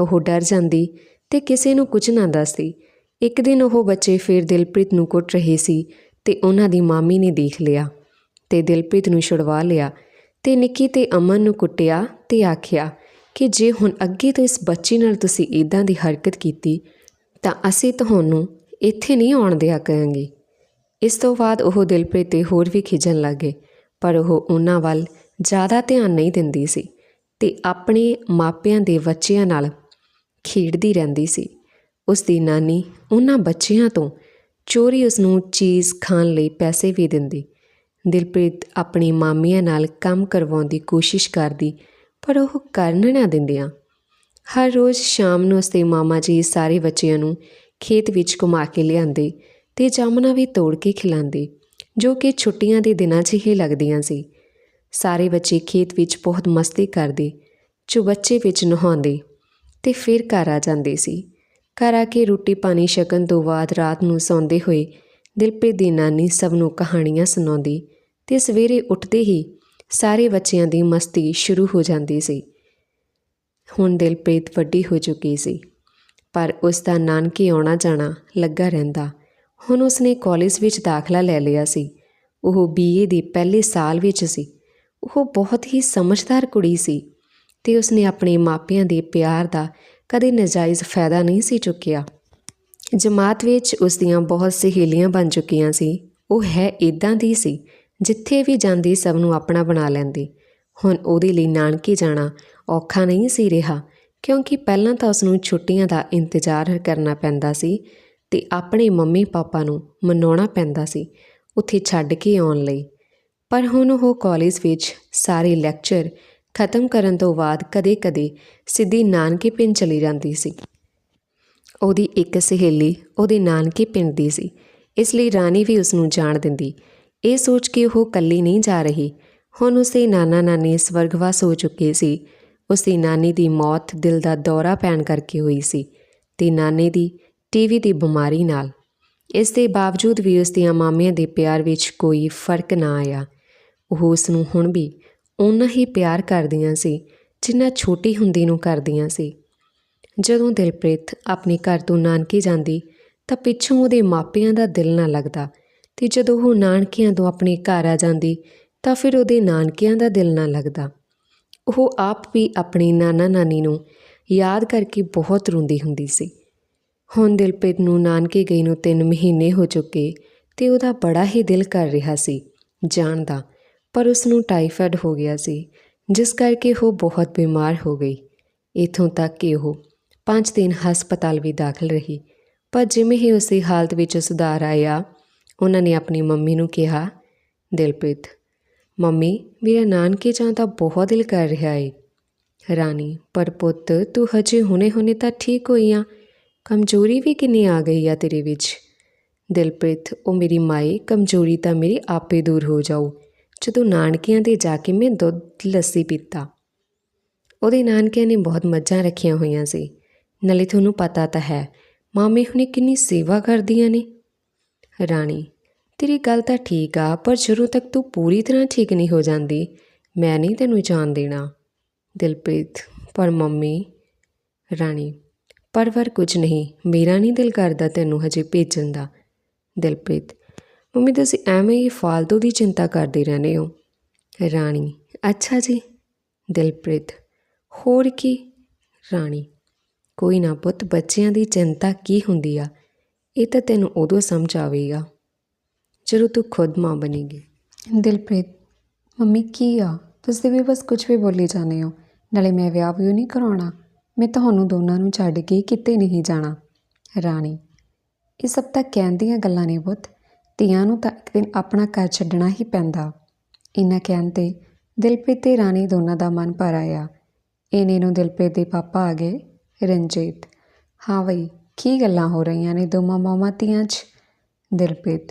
ਉਹ ਡਰ ਜਾਂਦੀ ਤੇ ਕਿਸੇ ਨੂੰ ਕੁਝ ਨਾ ਦੱਸਦੀ। ਇੱਕ ਦਿਨ ਉਹ ਬੱਚੇ ਫਿਰ ਦਿਲਪ੍ਰੀਤ ਨੂੰ ਕੁੱਟ ਰਹੇ ਸੀ ਤੇ ਉਹਨਾਂ ਦੀ ਮਾਮੀ ਨੇ ਦੇਖ ਲਿਆ ਤੇ ਦਿਲਪ੍ਰੀਤ ਨੂੰ ਛੁਡਵਾ ਲਿਆ ਤੇ ਨਿੱਕੀ ਤੇ ਅਮਨ ਨੂੰ ਕੁੱਟਿਆ ਤੇ ਆਖਿਆ ਕਿ ਜੇ ਹੁਣ ਅੱਗੇ ਤੋਂ ਇਸ ਬੱਚੀ ਨਾਲ ਤੁਸੀਂ ਇਦਾਂ ਦੀ ਹਰਕਤ ਕੀਤੀ, ਤਾਂ ਅਸੀਂ ਤੁਹਾਨੂੰ ਇੱਥੇ ਨਹੀਂ ਆਉਣ ਦਿਆ ਕਰਾਂਗੇ। ਇਸ ਤੋਂ ਬਾਅਦ ਉਹ ਦਿਲਪ੍ਰੀਤ ਤੇ ਹੋਰ ਵੀ ਖਿਜਣ ਲੱਗੇ ਪਰ ਉਹ ਉਹਨਾਂ ਵੱਲ ਜ਼ਿਆਦਾ ਧਿਆਨ ਨਹੀਂ ਦਿੰਦੀ ਸੀ ਤੇ ਆਪਣੇ ਮਾਪਿਆਂ ਦੇ ਬੱਚਿਆਂ ਨਾਲ ਖੇਡਦੀ ਰਹਿੰਦੀ ਸੀ। ਉਸ ਦੀ ਨਾਨੀ ਉਹਨਾਂ ਬੱਚਿਆਂ ਤੋਂ ਚੋਰੀ ਉਸ ਨੂੰ ਚੀਜ਼ ਖਾਣ ਲਈ ਪੈਸੇ ਵੀ ਦਿੰਦੀ। ਦਿਲਪ੍ਰੀਤ ਆਪਣੀ ਮਾਮੀਆਂ ਨਾਲ ਕੰਮ ਕਰਵਾਉਣ ਦੀ ਕੋਸ਼ਿਸ਼ ਕਰਦੀ, ਪਰ ਉਹ ਕਰਨ ਨਾ ਦਿੰਦੀਆਂ। ਹਰ ਰੋਜ਼ ਸ਼ਾਮ ਨੂੰ ਉਸਦੇ ਮਾਮਾ ਜੀ ਸਾਰੇ ਬੱਚਿਆਂ ਨੂੰ ਖੇਤ ਵਿੱਚ ਘੁਮਾ ਕੇ ਲਿਆਂਦੇ ਤੇ ਜਾਮਣਾ ਵੀ ਤੋੜ ਕੇ ਖਿਲਾਉਂਦੇ, ਜੋ ਕਿ ਛੁੱਟੀਆਂ ਦੇ ਦਿਨਾਂ 'ਚ ਹੀ ਲੱਗਦੀਆਂ ਸੀ। ਸਾਰੇ ਬੱਚੇ ਖੇਤ ਵਿੱਚ ਬਹੁਤ ਮਸਤੀ ਕਰਦੇ ਚੁਬੱਚੇ ਵਿੱਚ ਨਹਾਉਂਦੇ ਤੇ ਫਿਰ ਘਰ ਆ ਜਾਂਦੇ ਸੀ। ਘਰ ਆ ਕੇ ਰੋਟੀ ਪਾਣੀ ਛਕਣ ਤੋਂ ਬਾਅਦ ਰਾਤ ਨੂੰ ਸੌਂਦੇ ਹੋਏ ਦਿਲਪ੍ਰੀਤ ਦੀ ਨਾਨੀ ਸਭ ਨੂੰ ਕਹਾਣੀਆਂ ਸੁਣਾਉਂਦੀ ਤੇ ਸਵੇਰੇ ਉੱਠਦੇ ਹੀ ਸਾਰੇ ਬੱਚਿਆਂ ਦੀ ਮਸਤੀ ਸ਼ੁਰੂ ਹੋ ਜਾਂਦੀ ਸੀ। ਹੁਣ ਦਿਲਪ੍ਰੀਤ ਵੱਡੀ ਹੋ ਚੁੱਕੀ ਸੀ, ਪਰ ਉਸ ਦਾ ਨਾਨਕੇ ਆਉਣਾ ਜਾਣਾ ਲੱਗਾ ਰਹਿੰਦਾ। ਹੁਣ ਉਸਨੇ ਕਾਲਜ ਵਿੱਚ ਦਾਖਲਾ ਲੈ ਲਿਆ ਸੀ। ਉਹ ਬੀਏ ਦੇ ਪਹਿਲੇ ਸਾਲ ਵਿੱਚ ਸੀ। ਉਹ ਬਹੁਤ ਹੀ ਸਮਝਦਾਰ ਕੁੜੀ ਸੀ ਤੇ ਉਸਨੇ ਆਪਣੇ ਮਾਪਿਆਂ ਦੇ ਪਿਆਰ ਦਾ ਕਦੇ ਨਜਾਇਜ਼ ਫਾਇਦਾ ਨਹੀਂ ਸੀ ਚੁੱਕਿਆ। ਜਮਾਤ ਵਿੱਚ ਉਸ ਦੀਆਂ ਬਹੁਤ ਸਹੇਲੀਆਂ ਬਣ ਚੁੱਕੀਆਂ ਸੀ। ਉਹ ਹੈ ਇਦਾਂ ਦੀ ਸੀ, ਜਿੱਥੇ ਵੀ ਜਾਂਦੀ ਸਭ ਨੂੰ ਆਪਣਾ ਬਣਾ ਲੈਂਦੀ। ਹੁਣ ਉਹਦੇ ਲਈ ਨਾਨਕੇ ਜਾਣਾ ਔਖਾ ਨਹੀਂ ਸੀ ਰਿਹਾ, ਕਿਉਂਕਿ ਪਹਿਲਾਂ ਤਾਂ ਉਸ ਨੂੰ ਛੁੱਟੀਆਂ ਦਾ ਇੰਤਜ਼ਾਰ ਕਰਨਾ ਪੈਂਦਾ ਸੀ ਤੇ ਆਪਣੇ ਮੰਮੀ ਪਾਪਾ ਨੂੰ ਮਨਾਉਣਾ ਪੈਂਦਾ ਸੀ ਉੱਥੇ ਛੱਡ ਕੇ ਆਉਣ ਲਈ। ਪਰ ਹੁਣ ਉਹ ਕਾਲਜ ਵਿੱਚ ਸਾਰੇ ਲੈਕਚਰ ਖਤਮ ਕਰਨ ਤੋਂ ਬਾਅਦ ਕਦੇ-ਕਦੇ ਸਿੱਧੀ ਨਾਨਕੇ ਪਿੰਡ ਚਲੀ ਜਾਂਦੀ ਸੀ। ਉਹਦੀ ਇੱਕ ਸਹੇਲੀ ਉਹਦੇ ਨਾਨਕੇ ਪਿੰਡ ਦੀ ਸੀ। ਇਸ ਲਈ ਰਾਣੀ ਵੀ ਉਸ ਨੂੰ ਜਾਣ ਦਿੰਦੀ। ਇਹ ਸੋਚ ਕੇ ਉਹ ਕੱਲੀ ਨਹੀਂ ਜਾ ਰਹੀ। ਹੁਣ ਉਸੇ ਨਾਨਾ ਨਾਨੀ ਸਵਰਗਵਾਸ ਹੋ ਚੁੱਕੇ ਸੀ। ਉਸਦੀ ਨਾਨੀ ਦੀ ਮੌਤ ਦਿਲ ਦਾ ਦੌਰਾ ਪੈਣ ਕਰਕੇ ਹੋਈ ਸੀ ਤੇ ਨਾਨੇ ਦੀ ਟੀਵੀ ਦੀ ਬਿਮਾਰੀ ਨਾਲ। ਇਸ ਦੇ ਬਾਵਜੂਦ ਵੀ ਉਸ ਦੀਆਂ ਮਾਮੀਆਂ ਦੇ ਪਿਆਰ ਵਿੱਚ ਕੋਈ ਫ਼ਰਕ ਨਾ ਆਇਆ। ਉਹ ਉਸ ਨੂੰ ਹੁਣ ਵੀ ਓਨਾ ਹੀ ਪਿਆਰ ਕਰਦੀਆਂ ਸੀ, ਜਿੰਨਾ ਛੋਟੀ ਹੁੰਦੀ ਨੂੰ ਕਰਦੀਆਂ ਸੀ। ਜਦੋਂ ਦਿਲਪ੍ਰੀਤ ਆਪਣੇ ਘਰ ਤੋਂ ਨਾਨਕੇ ਜਾਂਦੀ, ਤਾਂ ਪਿੱਛੋਂ ਉਹਦੇ ਮਾਪਿਆਂ ਦਾ ਦਿਲ ਨਾ ਲੱਗਦਾ ਤੇ ਜਦੋਂ ਉਹ ਨਾਨਕਿਆਂ ਤੋਂ ਆਪਣੇ ਘਰ ਆ ਜਾਂਦੀ, ਤਾਂ ਫਿਰ ਉਹਦੇ ਨਾਨਕਿਆਂ ਦਾ ਦਿਲ ਨਾ ਲੱਗਦਾ। ਉਹ ਆਪ ਵੀ ਆਪਣੀ ਨਾਨਾ ਨਾਨੀ ਨੂੰ ਯਾਦ ਕਰਕੇ ਬਹੁਤ ਰੋਂਦੀ ਹੁੰਦੀ ਸੀ। ਹੁਣ ਦਿਲਪ੍ਰੀਤ ਨੂੰ ਨਾਨਕੇ ਗਈ ਨੂੰ 3 ਮਹੀਨੇ ਹੋ ਚੁੱਕੇ ਤੇ ਉਹਦਾ ਬੜਾ ਹੀ ਦਿਲ ਕਰ ਰਿਹਾ ਸੀ ਜਾਣ ਦਾ। ਪਰ ਉਸ ਨੂੰ ਟਾਈਫਾਇਡ ਹੋ ਗਿਆ ਸੀ, ਜਿਸ ਕਰਕੇ ਉਹ ਬਹੁਤ ਬਿਮਾਰ ਹੋ ਗਈ। ਇਥੋਂ ਤੱਕ ਕਿ ਉਹ 5 ਦਿਨ ਹਸਪਤਾਲ ਵੀ ਦਾਖਲ ਰਹੀ। ਪਰ ਜਿਵੇਂ ਹੀ ਉਸ ਦੀ ਹਾਲਤ ਵਿੱਚ ਸੁਧਾਰ ਆਇਆ, ਉਹਨਾਂ ਨੇ ਆਪਣੀ ਮੰਮੀ ਨੂੰ ਕਿਹਾ, ਦਿਲਪ੍ਰੀਤ, ਮੰਮੀ, ਮੇਰਾ ਨਾਨਕੇ ਜਾਣ ਤਾਂ ਬਹੁਤ ਦਿਲ ਕਰ ਰਿਹਾ ਏ। ਰਾਣੀ, ਪਰ ਪੁੱਤ, ਤੂੰ ਹਜੇ ਹੁਣੇ-ਹੁਣੇ ਤਾਂ ਠੀਕ ਹੋਈ ਆ। ਕਮਜ਼ੋਰੀ ਵੀ ਕਿੰਨੀ ਆ ਗਈ ਆ ਤੇਰੇ ਵਿੱਚ। ਦਿਲਪ੍ਰੀਤ, ਉਹ ਮੇਰੀ ਮਾਈ, ਕਮਜ਼ੋਰੀ ਤਾਂ ਮੇਰੀ ਆਪੇ ਦੂਰ ਹੋ ਜਾਊ। ਜਦੋਂ ਨਾਨਕਿਆਂ ਦੇ ਜਾ ਕੇ ਮੈਂ ਦੁੱਧ, ਲੱਸੀ ਪੀਤਾ। ਉਹਦੇ ਨਾਨਕਿਆਂ ਨੇ ਬਹੁਤ ਮੱਝਾਂ ਰੱਖੀਆਂ ਹੋਈਆਂ ਸੀ। ਨਾਲੇ ਤੁਹਾਨੂੰ ਪਤਾ ਤਾਂ ਹੈ, ਮਾਮੇ ਹੁਣੇ ਕਿੰਨੀ ਸੇਵਾ ਕਰਦੀਆਂ ਨੇ। ਰਾਣੀ, ਤੇਰੀ ਗੱਲ ਤਾਂ ਠੀਕ ਆ, ਪਰ ਜਦੋਂ ਤੱਕ ਤੂੰ ਪੂਰੀ ਤਰ੍ਹਾਂ ਠੀਕ ਨਹੀਂ ਹੋ ਜਾਂਦੀ, ਮੈਂ ਨਹੀਂ ਤੈਨੂੰ ਜਾਣ ਦੇਣਾ। ਦਿਲਪ੍ਰੀਤ, ਪਰ ਮੰਮੀ, ਰਾਣੀ, ਪਰ ਵਰ ਕੁਝ ਨਹੀਂ, ਮੇਰਾ ਨਹੀਂ ਦਿਲ ਕਰਦਾ ਤੈਨੂੰ ਹਜੇ ਭੇਜਣ ਦਾ। ਦਿਲਪ੍ਰੀਤ ਮੰਮੀ, ਤੁਸੀਂ ਐਵੇਂ ਹੀ ਫਾਲਤੂ ਦੀ ਚਿੰਤਾ ਕਰਦੇ ਰਹਿੰਦੇ ਹੋ। ਰਾਣੀ, ਅੱਛਾ ਜੀ। ਦਿਲਪ੍ਰੀਤ, ਹੋਰ ਕੀ? ਰਾਣੀ, ਕੋਈ ਨਾ ਪੁੱਤ, ਬੱਚਿਆਂ ਦੀ ਚਿੰਤਾ ਕੀ ਹੁੰਦੀ ਆ? ਇਹ ਤਾਂ ਤੈਨੂੰ ਉਦੋਂ ਸਮਝ ਆਵੇਗਾ, ਜਦੋਂ ਤੂੰ ਖੁਦ ਮਾਂ ਬਣੇਗੀ। ਦਿਲਪ੍ਰੀਤ, ਮੰਮੀ, ਕੀ ਆ? ਤੁਸੀਂ ਵੀ ਬਸ ਕੁਝ ਵੀ ਬੋਲੀ ਜਾਂਦੇ ਹੋ। ਨਾਲੇ ਮੈਂ ਵਿਆਹ ਵੀ ਨਹੀਂ ਕਰਾਉਣਾ। ਮੈਂ ਤੁਹਾਨੂੰ ਦੋਨਾਂ ਨੂੰ ਛੱਡ ਕੇ ਕਿਤੇ ਨਹੀਂ ਜਾਣਾ। ਰਾਣੀ, ਇਹ ਸਭ ਤਾਂ ਕਹਿੰਦੀਆਂ ਗੱਲਾਂ ਨੇ ਪੁੱਤ। ਧੀਆਂ ਨੂੰ ਤਾਂ ਇੱਕ ਦਿਨ ਆਪਣਾ ਘਰ ਛੱਡਣਾ ਹੀ ਪੈਂਦਾ। ਇਹਨਾਂ ਕਹਿਣ ਤੇ ਦਿਲਪ੍ਰੀਤ ਤੇ ਰਾਣੀ ਦੋਨਾਂ ਦਾ ਮਨ ਭਰ ਆਇਆ। ਇਹਨੇ ਨੂੰ ਦਿਲਪ੍ਰੀਤ ਦੇ ਪਾਪਾ ਆ ਗਏ, ਰਣਜੀਤ। ਹਾਂ ਬਈ, ਕੀ ਗੱਲਾਂ ਹੋ ਰਹੀਆਂ ਨੇ ਦੋਵਾਂ ਮਾਵਾਂ ਧੀਆਂ 'ਚ? ਦਿਲਪ੍ਰੀਤ।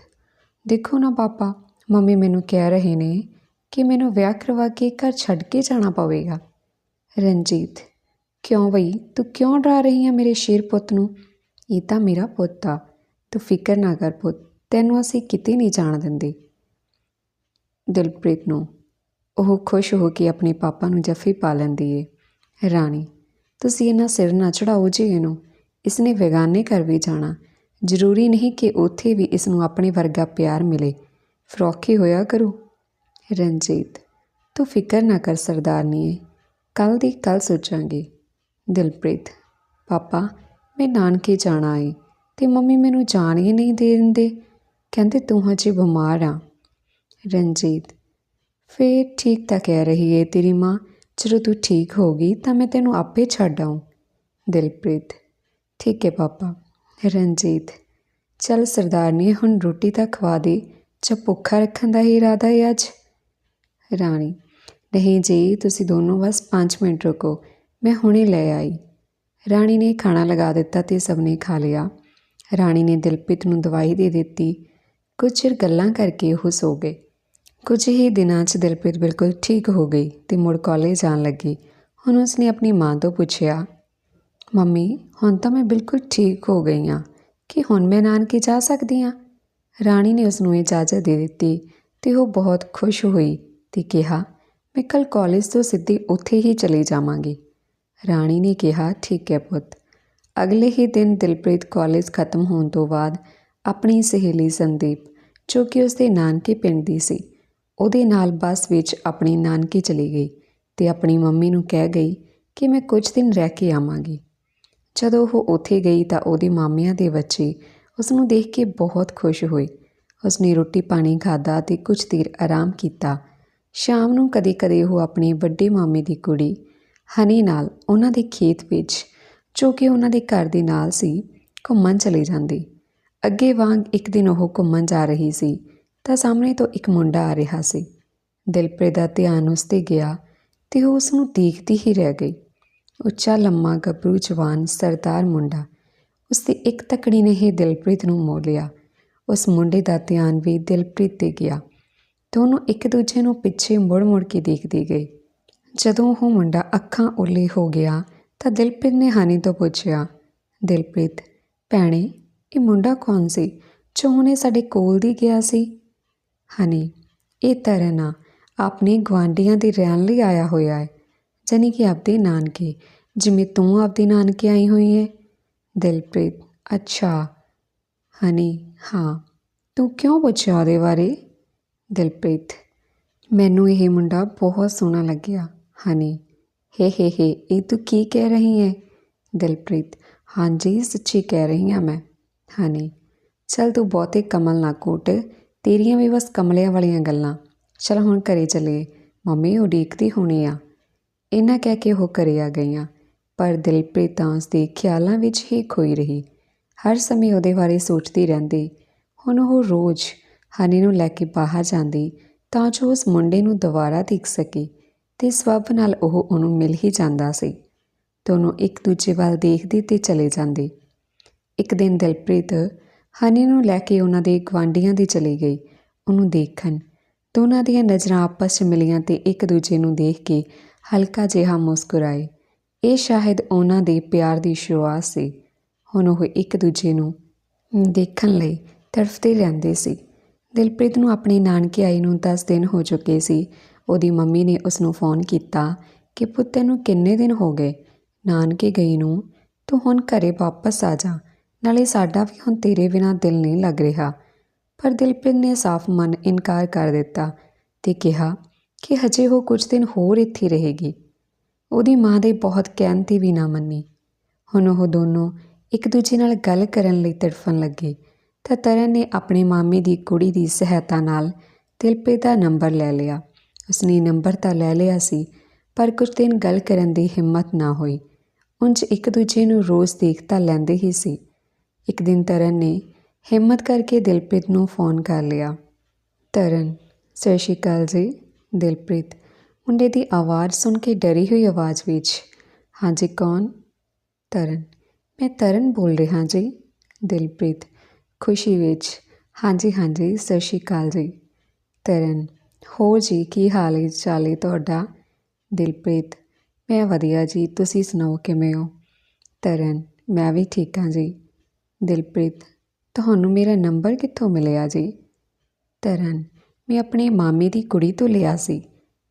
ਦੇਖੋ ਨਾ ਪਾਪਾ, ਮੰਮੀ ਮੈਨੂੰ ਕਹਿ ਰਹੇ ਨੇ ਕਿ ਮੈਨੂੰ ਵਿਆਹ ਕਰਵਾ ਕੇ ਘਰ ਛੱਡ ਕੇ ਜਾਣਾ ਪਵੇਗਾ। ਰਣਜੀਤ। ਕਿਉਂ ਬਈ, ਤੂੰ ਕਿਉਂ ਡਰਾ ਰਹੀ ਹੈ ਮੇਰੇ ਸ਼ੇਰ ਪੁੱਤ ਨੂੰ? ਇਹ ਤਾਂ ਮੇਰਾ ਪੁੱਤ ਆ। ਤੂੰ ਫਿਕਰ ਨਾ ਕਰ ਪੁੱਤ। ਤੈਨੂੰ ਅਸੀਂ ਕਿਤੇ ਨਹੀਂ ਜਾਣ ਦਿੰਦੇ। ਦਿਲਪ੍ਰੀਤ ਨੂੰ ਉਹ ਖੁਸ਼ ਹੋ ਕੇ ਆਪਣੇ ਪਾਪਾ ਨੂੰ ਜੱਫੀ ਪਾ ਲੈਂਦੀ ਏ। ਰਾਣੀ, ਤੁਸੀਂ ਇਹਨਾਂ ਸਿਰ ਨਾ ਚੜਾਓ ਜੀ ਇਹਨੂੰ। ਇਸਨੇ ਬੇਗਾਨੇ ਘਰ ਵੀ ਜਾਣਾ। ਜ਼ਰੂਰੀ ਨਹੀਂ ਕਿ ਉੱਥੇ ਵੀ ਇਸ ਨੂੰ ਆਪਣੇ ਵਰਗਾ ਪਿਆਰ ਮਿਲੇ। ਫਰੋਖੀ ਹੋਇਆ ਕਰੋ। ਰਣਜੀਤ, ਤੂੰ ਫਿਕਰ ਨਾ ਕਰ ਸਰਦਾਰਨੀਏ ਕੱਲ ਦੀ ਕੱਲ ਸੋਚਾਂਗੇ। ਦਿਲਪ੍ਰੀਤ, ਪਾਪਾ, ਮੈਂ ਨਾਨਕੇ ਜਾਣਾ ਏ ਤੇ ਮੰਮੀ ਮੈਨੂੰ ਜਾਣ ਹੀ ਨਹੀਂ ਦੇ ਦਿੰਦੇ ਕਹਿੰਦੇ ਤੂੰ ਹਜੇ ਬਿਮਾਰ ਆ, ਰਣਜੀਤ। ਫੇਰ ਠੀਕ ਤਾਂ ਕਹਿ ਰਹੀ ਏ ਤੇਰੀ ਮਾਂ ਜਦੋਂ ਤੂੰ ਠੀਕ ਹੋ ਗਈ ਤਾਂ ਮੈਂ ਤੈਨੂੰ ਆਪੇ ਛੱਡ ਆਊਂ। ਦਿਲਪ੍ਰੀਤ, ਠੀਕ ਹੈ ਪਾਪਾ, ਰਣਜੀਤ। ਚੱਲ ਸਰਦਾਰਨੀ ਹੁਣ ਰੋਟੀ ਤਾਂ ਖਵਾ ਦੇ, ਜਾਂ ਭੁੱਖਾ ਰੱਖਣ ਦਾ ਹੀ ਇਰਾਦਾ ਹੈ ਅੱਜ? ਰਾਣੀ, ਨਹੀਂ ਜੀ, ਤੁਸੀਂ ਦੋਨੋਂ ਬਸ 5 ਮਿੰਟ ਰੁਕੋ, ਮੈਂ ਹੁਣੇ ਲੈ ਆਈ। ਰਾਣੀ ਨੇ ਖਾਣਾ ਲਗਾ ਦਿੱਤਾ ਤੇ ਸਭ ਨੇ ਖਾ ਲਿਆ। ਰਾਣੀ ਨੇ ਦਿਲਪ੍ਰੀਤ ਨੂੰ ਦਵਾਈ ਦੇ ਦਿੱਤੀ। ਕੁਝ ਚਿਰ ਗੱਲਾਂ ਕਰਕੇ ਉਹ ਸੋ ਗਏ। ਕੁਝ ਹੀ ਦਿਨਾਂ 'ਚ ਦਿਲਪ੍ਰੀਤ ਬਿਲਕੁਲ ਠੀਕ ਹੋ ਗਈ ਤੇ ਮੁੜ ਕਾਲਜ ਜਾਣ ਲੱਗੀ। ਹੁਣ ਉਸਨੇ ਆਪਣੀ ਮਾਂ ਤੋਂ ਪੁੱਛਿਆ, ਮੰਮੀ, ਹੁਣ ਤਾਂ ਮੈਂ ਬਿਲਕੁਲ ਠੀਕ ਹੋ ਗਈ ਹਾਂ। ਕਿ ਹੁਣ ਮੈਂ ਨਾਨਕੇ ਜਾ ਸਕਦੀ ਹਾਂ? ਰਾਣੀ ਨੇ ਉਸ ਨੂੰ ਇਜਾਜ਼ਤ ਦੇ ਦਿੱਤੀ ਤੇ ਉਹ ਬਹੁਤ ਖੁਸ਼ ਹੋਈ ਤੇ ਕਿਹਾ, ਮੈਂ ਕੱਲ ਕਾਲਜ ਤੋਂ ਸਿੱਧੀ ਉੱਥੇ ਹੀ ਚਲੀ ਜਾਵਾਂਗੀ। ਰਾਣੀ ਨੇ ਕਿਹਾ, ਠੀਕ ਹੈ ਪੁੱਤ। ਅਗਲੇ ਹੀ ਦਿਨ ਦਿਲਪ੍ਰੀਤ ਕਾਲਜ ਖਤਮ ਹੋਣ ਤੋਂ ਬਾਅਦ ਆਪਣੀ ਸਹੇਲੀ ਸੰਦੀਪ ਜੋ ਕਿ ਉਸਦੇ ਨਾਨਕੇ ਪਿੰਡ ਦੀ ਸੀ। ਉਹਦੇ ਨਾਲ ਬੱਸ ਵਿੱਚ ਆਪਣੀ ਨਾਨਕੇ ਚਲੀ ਗਈ ਤੇ ਆਪਣੀ ਮੰਮੀ ਨੂੰ ਕਹਿ ਗਈ ਕਿ ਮੈਂ ਕੁਝ ਦਿਨ ਰਹਿ ਕੇ ਆਵਾਂਗੀ। ਜਦੋਂ ਉਹ ਉੱਥੇ ਗਈ ਤਾਂ ਉਹਦੇ ਮਾਮਿਆਂ ਦੇ ਬੱਚੇ ਉਸ ਨੂੰ ਦੇਖ ਕੇ ਬਹੁਤ ਖੁਸ਼ ਹੋਏ। ਉਸਨੇ ਰੋਟੀ ਪਾਣੀ ਖਾਧਾ ਤੇ ਕੁਝ ਦੇਰ ਆਰਾਮ ਕੀਤਾ। ਸ਼ਾਮ ਨੂੰ ਕਦੇ-ਕਦੇ ਉਹ ਆਪਣੇ ਵੱਡੇ ਮਾਮੇ ਦੀ ਕੁੜੀ ਹਨੀ ਨਾਲ ਉਹਨਾਂ ਦੇ ਖੇਤ ਵਿੱਚ, ਜੋ ਕਿ ਉਹਨਾਂ ਦੇ ਘਰ ਦੇ ਨਾਲ ਸੀ, ਘੁੰਮਣ ਚਲੇ ਜਾਂਦੀ। ਅੱਗੇ ਵਾਂਗ ਇੱਕ ਦਿਨ ਉਹ ਘੁੰਮਣ ਜਾ ਰਹੀ ਸੀ, ਤਾਂ ਸਾਹਮਣੇ ਤੋਂ ਇੱਕ ਮੁੰਡਾ ਆ ਰਿਹਾ ਸੀ। ਦਿਲਪ੍ਰੀਤ ਦਾ ਧਿਆਨ ਉਸ ਤੇ ਗਿਆ ਤੇ ਉਹ ਉਸ ਨੂੰ ਦੇਖਦੀ ਹੀ ਰਹਿ ਗਈ। ਉੱਚਾ ਲੰਮਾ ਗੱਭਰੂ ਜਵਾਨ ਸਰਦਾਰ ਮੁੰਡਾ ਉਸ ਦੀ ਇੱਕ ਤਕੜੀ ਨੇ ਹੀ ਦਿਲਪ੍ਰੀਤ ਨੂੰ ਮੋਹ ਲਿਆ। ਉਸ ਮੁੰਡੇ ਦਾ ਧਿਆਨ ਵੀ ਦਿਲਪ੍ਰੀਤ ਤੇ ਗਿਆ। ਦੋਨੋਂ ਇੱਕ ਦੂਜੇ ਨੂੰ ਪਿੱਛੇ ਮੁੜ-ਮੁੜ ਕੇ ਦੇਖਦੇ ਗਏ। ਜਦੋਂ ਉਹ ਮੁੰਡਾ ਅੱਖਾਂ ਓਲੇ ਹੋ ਗਿਆ ਤਾਂ ਦਿਲਪ੍ਰੀਤ ਨੇ ਹਾਨੀ ਤੋਂ ਪੁੱਛਿਆ, ਦਿਲਪ੍ਰੀਤ, ਭੈਣੇ ਇਹ ਮੁੰਡਾ ਕੌਣ ਸੀ? ਜੋ ਹੁਣੇ ਸਾਡੇ ਕੋਲ ਦੀ ਗਿਆ ਸੀ? ਹਨੀ, ਇਹ ਤਰਨਾ ਆਪਣੇ ਗਵਾਂਡੀਆਂ ਦੇ ਰਹਿਣ ਲਈ ਆਇਆ ਹੋਇਆ ਹੈ ਜਾਨੀ ਕਿ ਆਪਦੇ ਨਾਨਕੇ, ਜਿਵੇਂ ਤੂੰ ਆਪਦੇ ਨਾਨਕੇ ਆਈ ਹੋਈ ਹੈ। ਦਿਲਪ੍ਰੀਤ, ਅੱਛਾ। ਹਨੀ, ਹਾਂ, ਤੂੰ ਕਿਉਂ ਪੁੱਛਿਆ ਉਹਦੇ ਬਾਰੇ? ਦਿਲਪ੍ਰੀਤ, ਮੈਨੂੰ ਇਹ ਮੁੰਡਾ ਬਹੁਤ ਸੋਹਣਾ ਲੱਗਿਆ। ਹਨੀ, ਹੇ ਹੇ ਹੇ, ਇਹ ਤੂੰ ਕੀ ਕਹਿ ਰਹੀ ਹੈ? ਦਿਲਪ੍ਰੀਤ, ਹਾਂਜੀ, ਸੱਚੀ ਕਹਿ ਰਹੀ ਹਾਂ ਮੈਂ। ਹਨੀ। ਚਲ ਤੂੰ ਬਹੁਤੇ ਕਮਲ ਨਾ ਕੋਟ, ਤੇਰੀਆਂ ਵੀ ਬਸ ਕਮਲਿਆਂ ਵਾਲੀਆਂ ਗੱਲਾਂ। ਚਲ ਹੁਣ ਘਰੇ ਚੱਲੀਏ। ਮੰਮੀ ਉਡੀਕਦੀ ਹੋਣੀ ਆ। ਇਹਨਾਂ ਕਹਿ ਕੇ ਉਹ ਘਰੇ ਆ ਗਈਆਂ। ਪਰ ਦਿਲਪ੍ਰੀਤ ਤਾਂ ਦੇ ਖਿਆਲਾਂ ਵਿੱਚ ਹੀ ਖੋਈ ਰਹੀ। ਹਰ ਸਮੇਂ ਉਹਦੇ ਬਾਰੇ ਸੋਚਦੀ ਰਹਿੰਦੀ। ਹੁਣ ਉਹ ਰੋਜ਼ ਹਨੀ ਨੂੰ ਲੈ ਕੇ ਬਾਹਰ ਜਾਂਦੀ, ਤਾਂ ਜੋ ਉਸ ਮੁੰਡੇ ਨੂੰ ਦੁਬਾਰਾ ਦੇਖ ਸਕੇ ਤੇ ਸਵੱਬ ਨਾਲ ਉਹ ਉਹਨੂੰ ਮਿਲ ਹੀ ਜਾਂਦਾ ਸੀ। ਦੋਨੋਂ ਇੱਕ ਦੂਜੇ ਵੱਲ ਦੇਖਦੇ ਤੇ ਚਲੇ ਜਾਂਦੇ। ਇੱਕ ਦਿਨ ਦਿਲਪ੍ਰੀਤ ਹਨੀ ਨੂੰ ਲੈ ਕੇ ਉਹਨਾਂ ਦੇ ਗਵਾਂਡੀਆਂ ਦੀ ਚਲੀ ਗਈ। ਉਹਨੂੰ ਦੇਖਣ ਦੋਨਾਂ ਦੀਆਂ ਨਜ਼ਰਾਂ ਆਪਸ 'ਚ ਮਿਲੀਆਂ ਤੇ ਇੱਕ ਦੂਜੇ ਨੂੰ ਦੇਖ ਕੇ ਹਲਕਾ ਜਿਹਾ ਮੁਸਕਰਾਏ। ਇਹ ਸ਼ਾਇਦ ਉਹਨਾਂ ਦੇ ਪਿਆਰ ਦੀ ਸ਼ੁਰੂਆਤ ਸੀ। ਹੁਣ ਉਹ ਇੱਕ ਦੂਜੇ ਨੂੰ ਦੇਖਣ ਲਈ ਤੜਫਦੇ ਰਹਿੰਦੇ ਸੀ। ਦਿਲਪ੍ਰੀਤ ਨੂੰ ਆਪਣੇ ਨਾਨਕੇ ਆਈ ਨੂੰ 10 ਦਿਨ ਹੋ ਚੁੱਕੇ ਸੀ। ਉਹਦੀ ਮੰਮੀ ਨੇ ਉਸ ਨੂੰ ਫੋਨ ਕੀਤਾ ਕਿ ਪੁੱਤ ਨੂੰ ਕਿੰਨੇ ਦਿਨ ਹੋ ਗਏ? ਨਾਨਕੇ ਗਈ ਨੂੰ, ਤੂੰ ਹੁਣ ਘਰੇ ਵਾਪਸ ਆ ਜਾ। ਨਾਲੇ ਸਾਡਾ ਵੀ ਹੁਣ ਤੇਰੇ ਬਿਨਾਂ ਦਿਲ ਨਹੀਂ ਲੱਗ ਰਿਹਾ। ਪਰ ਦਿਲਪ੍ਰੀਤ ਨੇ ਸਾਫ਼ ਮਨ ਇਨਕਾਰ ਕਰ ਦਿੱਤਾ ਤੇ ਕਿਹਾ ਕਿ ਹਜੇ ਉਹ ਕੁਝ ਦਿਨ ਹੋਰ ਇੱਥੇ ਰਹੇਗੀ। ਉਹਦੀ ਮਾਂ ਦੇ ਬਹੁਤ ਕਹਿਣ ਤੇ ਵੀ ਨਾ ਮੰਨੀ। ਹੁਣ ਉਹ ਦੋਨੋਂ ਇੱਕ ਦੂਜੇ ਨਾਲ ਗੱਲ ਕਰਨ ਲਈ ਤੜਫਣ ਲੱਗੇ ਤਾਂ ਤਰਨ ਨੇ ਆਪਣੇ ਮਾਮੇ ਦੀ ਕੁੜੀ ਦੀ ਸਹਾਇਤਾ ਨਾਲ ਦਿਲਪ੍ਰੀਤ ਦਾ ਨੰਬਰ ਲੈ ਲਿਆ। ਉਸਨੇ ਨੰਬਰ ਤਾਂ ਲੈ ਲਿਆ ਸੀ, ਪਰ ਕੁਝ ਦਿਨ ਗੱਲ ਕਰਨ ਦੀ ਹਿੰਮਤ ਨਾ ਹੋਈ। ਉਂਝ ਇੱਕ ਦੂਜੇ ਨੂੰ ਰੋਜ਼ ਦੇਖ ਤਾਂ ਲੈਂਦੇ ਹੀ ਸੀ। ਇੱਕ ਦਿਨ ਤਰਨ ਨੇ ਹਿੰਮਤ ਕਰਕੇ ਦਿਲਪ੍ਰੀਤ ਨੂੰ ਫੋਨ ਕਰ ਲਿਆ। ਤਰਨ, ਸਤਿ ਸ਼੍ਰੀ ਅਕਾਲ ਜੀ। ਦਿਲਪ੍ਰੀਤ, ਮੁੰਡੇ ਦੀ ਆਵਾਜ਼ ਸੁਣ ਕੇ ਡਰੀ ਹੋਈ ਆਵਾਜ਼ ਵਿੱਚ, ਹਾਂਜੀ, ਕੌਣ? ਤਰਨ, ਮੈਂ ਤਰਨ ਬੋਲ ਰਿਹਾ ਜੀ। ਦਿਲਪ੍ਰੀਤ, ਖੁਸ਼ੀ ਵਿੱਚ, ਹਾਂਜੀ ਹਾਂਜੀ, ਸਤਿ ਸ਼੍ਰੀ ਅਕਾਲ ਜੀ। ਤਰਨ ਹੋ ਜੀ, ਕੀ ਹਾਲ ਹੈ, ਚਾਲ ਹੈ ਤੁਹਾਡਾ? ਦਿਲਪ੍ਰੀਤ, ਮੈਂ ਵਧੀਆ ਜੀ, ਤੁਸੀਂ ਸੁਣਾਓ ਕਿਵੇਂ ਹੋ? ਤਰਨ, ਮੈਂ ਵੀ ਠੀਕ ਹਾਂ ਜੀ। ਦਿਲਪ੍ਰੀਤ, ਤੁਹਾਨੂੰ ਮੇਰਾ ਨੰਬਰ ਕਿੱਥੋਂ ਮਿਲਿਆ ਜੀ? ਤਰਨ, ਮੈਂ ਆਪਣੇ ਮਾਮੇ ਦੀ ਕੁੜੀ ਤੋਂ ਲਿਆ ਸੀ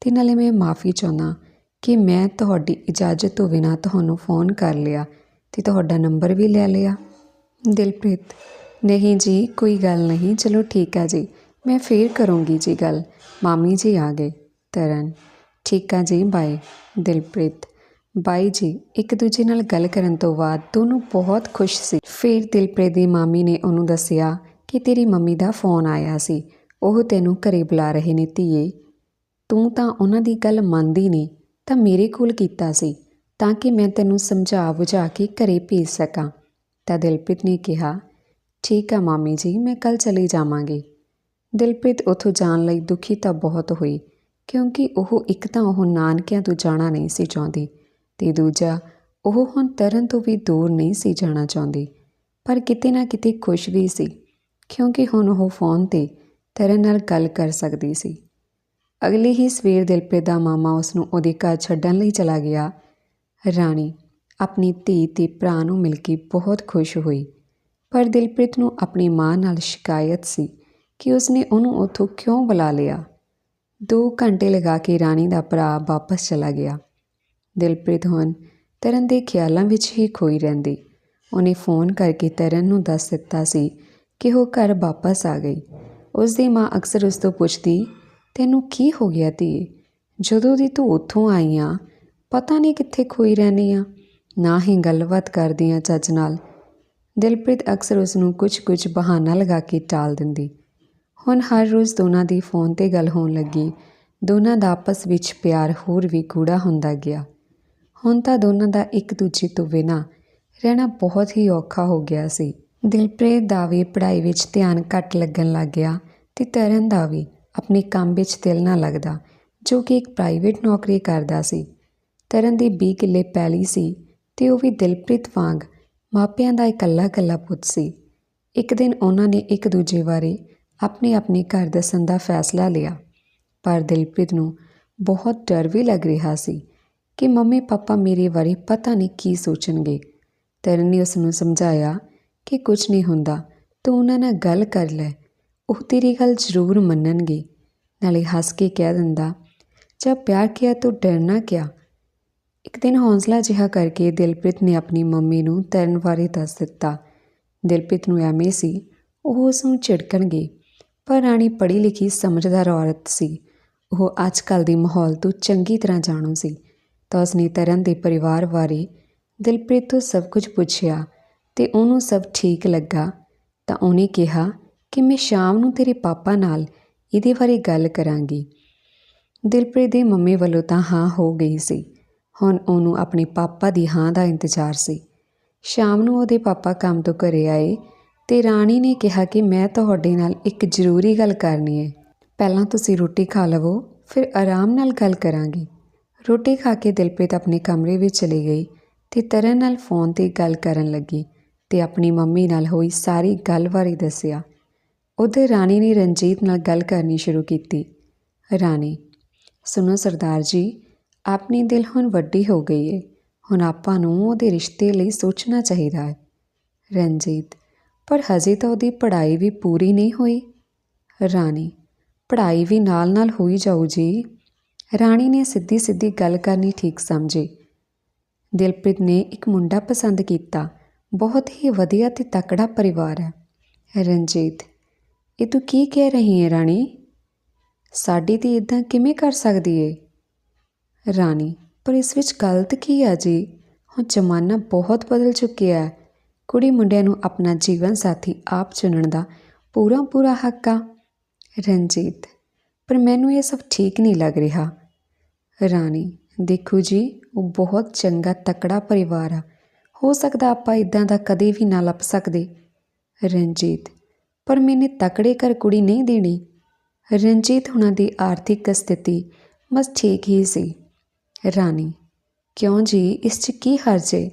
ਤੇ ਨਾਲੇ ਮੈਂ ਮਾਫੀ ਚਾਹੁੰਦਾ ਕਿ ਮੈਂ ਤੁਹਾਡੀ ਇਜਾਜ਼ਤ ਤੋਂ ਬਿਨਾਂ ਤੁਹਾਨੂੰ ਫੋਨ ਕਰ ਲਿਆ ਤੇ ਤੁਹਾਡਾ ਨੰਬਰ ਵੀ ਲੈ ਲਿਆ। ਦਿਲਪ੍ਰੀਤ, ਨਹੀਂ ਜੀ, ਕੋਈ ਗੱਲ ਨਹੀਂ, ਚਲੋ ਠੀਕ ਆ ਜੀ, ਮੈਂ ਫੇਰ ਕਰੂੰਗੀ ਜੀ ਗੱਲ। ਮਾਮੀ ਜੀ ਆ ਗਏ। ਤਰਨ, ਠੀਕ ਆ ਜੀ ਬਾਏ ਦਿਲਪ੍ਰੀਤ ਬਾਈ ਜੀ, ਇੱਕ ਦੂਜੇ ਨਾਲ ਗੱਲ ਕਰਨ ਤੋਂ ਬਾਅਦ ਦੋਨੋਂ ਬਹੁਤ ਖੁਸ਼ ਸੀ। ਫਿਰ ਦਿਲਪ੍ਰੀਤ ਦੀ ਮਾਮੀ ਨੇ ਉਹਨੂੰ ਦੱਸਿਆ ਕਿ ਤੇਰੀ ਮੰਮੀ ਦਾ ਫੋਨ ਆਇਆ ਸੀ। ਉਹ ਤੈਨੂੰ ਘਰੇ ਬੁਲਾ ਰਹੇ ਨੇ ਧੀਏ। ਤੂੰ ਤਾਂ ਉਹਨਾਂ ਦੀ ਗੱਲ ਮੰਨਦੀ ਨਹੀਂ, ਤਾਂ ਮੇਰੇ ਕੋਲ ਕੀਤਾ ਸੀ, ਤਾਂ ਕਿ ਮੈਂ ਤੈਨੂੰ ਸਮਝਾ ਬੁਝਾ ਕੇ ਘਰੇ ਭੇਜ ਸਕਾਂ। ਤਾਂ ਦਿਲਪ੍ਰੀਤ ਨੇ ਕਿਹਾ, ਠੀਕ ਆ ਮਾਮੀ ਜੀ, ਮੈਂ ਕੱਲ ਚਲੀ ਜਾਵਾਂਗੀ। ਦਿਲਪ੍ਰੀਤ ਉੱਥੋਂ ਜਾਣ ਲਈ ਦੁਖੀ ਤਾਂ ਬਹੁਤ ਹੋਈ, ਕਿਉਂਕਿ ਉਹ ਇੱਕ ਤਾਂ ਉਹ ਨਾਨਕਿਆਂ ਤੋਂ ਜਾਣਾ ਨਹੀਂ ਸੀ ਚਾਹੁੰਦੀ। ਤੇ ਦੂਜਾ, ਉਹ ਹੁਣ ਤਰਨ ਤੋਂ ਵੀ ਦੂਰ ਨਹੀਂ ਸੀ ਜਾਣਾ ਚਾਹੁੰਦੀ, ਪਰ ਕਿਤੇ ਨਾ ਕਿਤੇ ਖੁਸ਼ ਵੀ ਸੀ, ਕਿਉਂਕਿ ਹੁਣ ਉਹ ਫੋਨ ਤੇ ਤਰਨ ਨਾਲ ਗੱਲ ਕਰ ਸਕਦੀ ਸੀ। ਅਗਲੀ ਹੀ ਸਵੇਰ ਦਿਲਪ੍ਰੀਤ ਦਾ ਮਾਮਾ ਉਸ ਨੂੰ ਉਹਦੇ ਘਰ ਛੱਡਣ ਲਈ ਚਲਾ ਗਿਆ। ਰਾਣੀ, ਆਪਣੀ ਧੀ ਤੇ ਭਰਾ ਨੂੰ ਮਿਲ ਕੇ ਬਹੁਤ ਖੁਸ਼ ਹੋਈ, ਪਰ ਦਿਲਪ੍ਰੀਤ ਨੂੰ ਆਪਣੀ ਮਾਂ ਨਾਲ ਸ਼ਿਕਾਇਤ ਸੀ ਕਿ ਉਸਨੇ ਉਹਨੂੰ ਉੱਥੋਂ ਕਿਉਂ ਬੁਲਾ ਲਿਆ। ਦੋ ਘੰਟੇ ਲਗਾ ਕੇ ਰਾਣੀ ਦਾ ਭਰਾ ਵਾਪਸ ਚਲਾ ਗਿਆ। ਦਿਲਪ੍ਰੀਤ ਹੁਣ ਤਰਨ ਦੇ ਖਿਆਲਾਂ ਵਿੱਚ ਹੀ ਖੋਈ ਰਹਿੰਦੀ। ਉਹਨੇ ਫੋਨ ਕਰਕੇ ਤਰਨ ਨੂੰ ਦੱਸ ਦਿੱਤਾ ਸੀ ਕਿ ਉਹ ਘਰ ਵਾਪਸ ਆ ਗਈ। ਉਸ ਦੀ ਮਾਂ ਅਕਸਰ ਉਸ ਤੋਂ ਪੁੱਛਦੀ, ਤੈਨੂੰ ਕੀ ਹੋ ਗਿਆ ਧੀਏ? ਜਦੋਂ ਦੀ ਤੂੰ ਉੱਥੋਂ ਆਈ ਆ, ਪਤਾ ਨਹੀਂ ਕਿੱਥੇ ਖੋਈ ਰਹਿੰਦੀ ਆ। ਨਾ ਹੀ ਗੱਲਬਾਤ ਕਰਦੀ ਆ ਚੱਜ ਨਾਲ। ਦਿਲਪ੍ਰੀਤ ਅਕਸਰ ਉਸ ਨੂੰ ਕੁਝ-ਕੁਝ ਬਹਾਨਾ ਲਗਾ ਕੇ ਟਾਲ ਦਿੰਦੀ। ਹੁਣ ਹਰ ਰੋਜ਼ ਦੋਨਾਂ ਦੀ ਫੋਨ ਤੇ ਗੱਲ ਹੋਣ ਲੱਗੀ। ਦੋਨਾਂ ਦਾ ਆਪਸ ਵਿੱਚ ਪਿਆਰ ਹੋਰ ਵੀ ਗੂੜਾ ਹੁੰਦਾ ਗਿਆ। ਹੁਣ ਤਾਂ ਦੋਨਾਂ ਦਾ ਇੱਕ ਦੂਜੇ ਤੋਂ ਬਿਨਾਂ ਰਹਿਣਾ ਬਹੁਤ ਹੀ ਔਖਾ ਹੋ ਗਿਆ ਸੀ। ਦਿਲਪ੍ਰੀਤ ਦਾ ਵੀ ਪੜ੍ਹਾਈ ਵਿੱਚ ਧਿਆਨ ਘੱਟ ਲੱਗਣ ਲੱਗ ਗਿਆ ਤੇ ਤਰਨ ਦਾ ਵੀ ਆਪਣੇ ਕੰਮ ਵਿੱਚ ਦਿਲ ਨਾ ਲੱਗਦਾ, ਜੋ ਕਿ ਇੱਕ ਪ੍ਰਾਈਵੇਟ ਨੌਕਰੀ ਕਰਦਾ ਸੀ। ਤਰਨ ਦੀ 20 ਕਿੱਲੇ ਪੈਲੀ ਸੀ ਤੇ ਉਹ ਵੀ ਦਿਲਪ੍ਰੀਤ ਵਾਂਗ ਮਾਪਿਆਂ ਦਾ ਇਕੱਲਾ ਇਕੱਲਾ ਪੁੱਤ ਸੀ। ਇੱਕ ਦਿਨ ਉਹਨਾਂ ਨੇ ਇੱਕ ਦੂਜੇ ਬਾਰੇ ਆਪਣੇ ਆਪਣੇ ਘਰ ਦੱਸਣ ਦਾ ਫੈਸਲਾ ਲਿਆ। ਪਰ ਦਿਲਪ੍ਰੀਤ ਨੂੰ ਬਹੁਤ ਡਰ ਵੀ ਲੱਗ ਰਿਹਾ ਸੀ ਕਿ ਮੰਮੀ ਪਾਪਾ ਮੇਰੇ ਬਾਰੇ ਪਤਾ ਨਹੀਂ ਕੀ ਸੋਚਣਗੇ। ਤਰਨ ਨੇ ਉਸ ਨੂੰ ਸਮਝਾਇਆ ਕਿ ਕੁਝ ਨਹੀਂ ਹੁੰਦਾ, ਤੂੰ ਉਹਨਾਂ ਨਾਲ ਗੱਲ ਕਰ ਲੈ, ਉਹ ਤੇਰੀ ਗੱਲ ਜ਼ਰੂਰ ਮੰਨਣਗੇ। ਨਾਲੇ ਹੱਸ ਕੇ ਕਹਿ ਦਿੰਦਾ ਜਦ ਪਿਆਰ ਕਿਆ ਤਾਂ ਡਰਨਾ ਕਿਆ। ਇੱਕ ਦਿਨ ਹੌਂਸਲਾ ਜਿਹਾ ਕਰਕੇ ਦਿਲਪ੍ਰੀਤ ਨੇ ਆਪਣੀ ਮੰਮੀ ਨੂੰ ਤਰਨ ਬਾਰੇ ਦੱਸ ਦਿੱਤਾ। ਦਿਲਪ੍ਰੀਤ ਨੂੰ ਐਵੇਂ ਸੀ, ਉਹ ਉਸ ਨੂੰ ਝਿੜਕਣਗੇ, ਪਰ ਰਾਣੀ ਪੜ੍ਹੀ ਲਿਖੀ ਸਮਝਦਾਰ ਔਰਤ ਸੀ। ਉਹ ਅੱਜ ਕੱਲ੍ਹ ਦੇ ਮਾਹੌਲ ਤੋਂ ਚੰਗੀ ਤਰ੍ਹਾਂ ਜਾਣੂ ਸੀ। ਤਾਂ ਉਸਨੇ ਤਰਨ ਦੇ ਪਰਿਵਾਰ ਬਾਰੇ ਦਿਲਪ੍ਰੀਤ ਤੋਂ ਸਭ ਕੁਝ ਪੁੱਛਿਆ ਤੇ ਉਹਨੂੰ ਸਭ ਠੀਕ ਲੱਗਾ। ਤਾਂ ਉਹਨੇ ਕਿਹਾ ਕਿ ਮੈਂ ਸ਼ਾਮ ਨੂੰ ਤੇਰੇ ਪਾਪਾ ਨਾਲ ਇਹਦੇ ਬਾਰੇ ਗੱਲ ਕਰਾਂਗੀ। ਦਿਲਪ੍ਰੀਤ ਦੇ ਮੰਮੀ ਵੱਲੋਂ ਤਾਂ ਹਾਂ ਹੋ ਗਈ ਸੀ। ਹੁਣ ਉਹਨੂੰ ਆਪਣੇ ਪਾਪਾ ਦੀ ਹਾਂ ਦਾ ਇੰਤਜ਼ਾਰ ਸੀ। ਸ਼ਾਮ ਨੂੰ ਉਹਦੇ ਪਾਪਾ ਕੰਮ ਤੋਂ ਘਰੇ ਆਏ ਤੇ ਰਾਣੀ ਨੇ ਕਿਹਾ ਕਿ ਮੈਂ ਤੁਹਾਡੇ ਨਾਲ ਇੱਕ ਜ਼ਰੂਰੀ ਗੱਲ ਕਰਨੀ ਹੈ। ਪਹਿਲਾਂ ਤੁਸੀਂ ਰੋਟੀ ਖਾ ਲਵੋ, ਫਿਰ ਆਰਾਮ ਨਾਲ ਗੱਲ ਕਰਾਂਗੇ। ਰੋਟੀ ਖਾ ਕੇ ਦਿਲਪ੍ਰੀਤ ਆਪਣੇ ਕਮਰੇ ਵਿੱਚ ਚਲੀ ਗਈ ਤੇ ਤਰਨ ਨਾਲ ਫੋਨ ਤੇ ਗੱਲ ਕਰਨ ਲੱਗੀ ਤੇ ਆਪਣੀ ਮੰਮੀ ਨਾਲ ਹੋਈ ਸਾਰੀ ਗੱਲ ਬਾਰੇ ਦੱਸਿਆ। ਉਧਰ ਰਾਣੀ ਨੇ ਰਣਜੀਤ ਨਾਲ ਗੱਲ ਕਰਨੀ ਸ਼ੁਰੂ ਕੀਤੀ। ਰਾਣੀ, ਸੁਣੋ ਸਰਦਾਰ ਜੀ, ਆਪਣੀ ਦਿਲ ਹੁਣ ਵੱਡੀ ਹੋ ਗਈ ਹੈ ਹੁਣ ਆਪਾਂ ਨੂੰ ਉਹਦੇ ਰਿਸ਼ਤੇ ਲਈ ਸੋਚਣਾ ਚਾਹੀਦਾ ਹੈ ਰਣਜੀਤ, ਪਰ ਹਜੇ ਤਾਂ ਉਹਦੀ ਪੜ੍ਹਾਈ ਵੀ ਪੂਰੀ ਨਹੀਂ ਹੋਈ। ਰਾਣੀ, ਪੜ੍ਹਾਈ ਵੀ ਨਾਲ-ਨਾਲ ਹੋਈ ਜਾਊ ਜੀ। ਰਾਣੀ ਨੇ ਸਿੱਧੀ ਸਿੱਧੀ ਗੱਲ ਕਰਨੀ ਠੀਕ ਸਮਝੀ। ਦਿਲਪ੍ਰੀਤ ਨੇ ਇੱਕ ਮੁੰਡਾ ਪਸੰਦ ਕੀਤਾ। ਬਹੁਤ ਹੀ ਵਧੀਆ ਤੇ ਤਕੜਾ ਪਰਿਵਾਰ ਹੈ। ਰਣਜੀਤ, ਇਹ ਤੂੰ ਕੀ ਕਹਿ ਰਹੀ ਹੈ ਰਾਣੀ? ਸਾਡੀ ਤੇ ਇਦਾਂ ਕਿਵੇਂ ਕਰ ਸਕਦੀ ਏ? ਰਾਣੀ, ਪਰ ਇਸ ਵਿੱਚ ਗਲਤ ਕੀ ਆ ਜੀ? ਹੁਣ ਜ਼ਮਾਨਾ ਬਹੁਤ ਬਦਲ ਚੁੱਕਿਆ ਹੈ। ਕੁੜੀ ਮੁੰਡਿਆਂ ਨੂੰ ਆਪਣਾ ਜੀਵਨ ਸਾਥੀ ਆਪ ਚੁਣਨ ਦਾ ਪੂਰਾ ਪੂਰਾ ਹੱਕ ਆ। ਰਣਜੀਤ, ਪਰ ਮੈਨੂੰ ਇਹ ਸਭ ਠੀਕ ਨਹੀਂ ਲੱਗ ਰਿਹਾ। ਰਾਣੀ, ਦੇਖੋ ਜੀ, ਉਹ ਬਹੁਤ ਚੰਗਾ ਤਕੜਾ ਪਰਿਵਾਰ ਆ। ਹੋ ਸਕਦਾ ਆਪਾਂ ਇਦਾਂ ਦਾ ਕਦੇ ਵੀ ਨਾ ਲੱਭ ਸਕਦੇ। ਰਣਜੀਤ, ਪਰ ਮੈਨੇ ਤਕੜੇ ਘਰ ਕੁੜੀ ਨਹੀਂ ਦੇਣੀ। ਰਣਜੀਤ ਹੁਣਾਂ ਦੀ ਆਰਥਿਕ ਸਥਿਤੀ ਬਸ ਠੀਕ ਹੀ ਸੀ। ਰਾਣੀ, ਕਿਉਂ ਜੀ, ਇਸ 'ਚ ਕੀ ਹਰਜ ਹੈ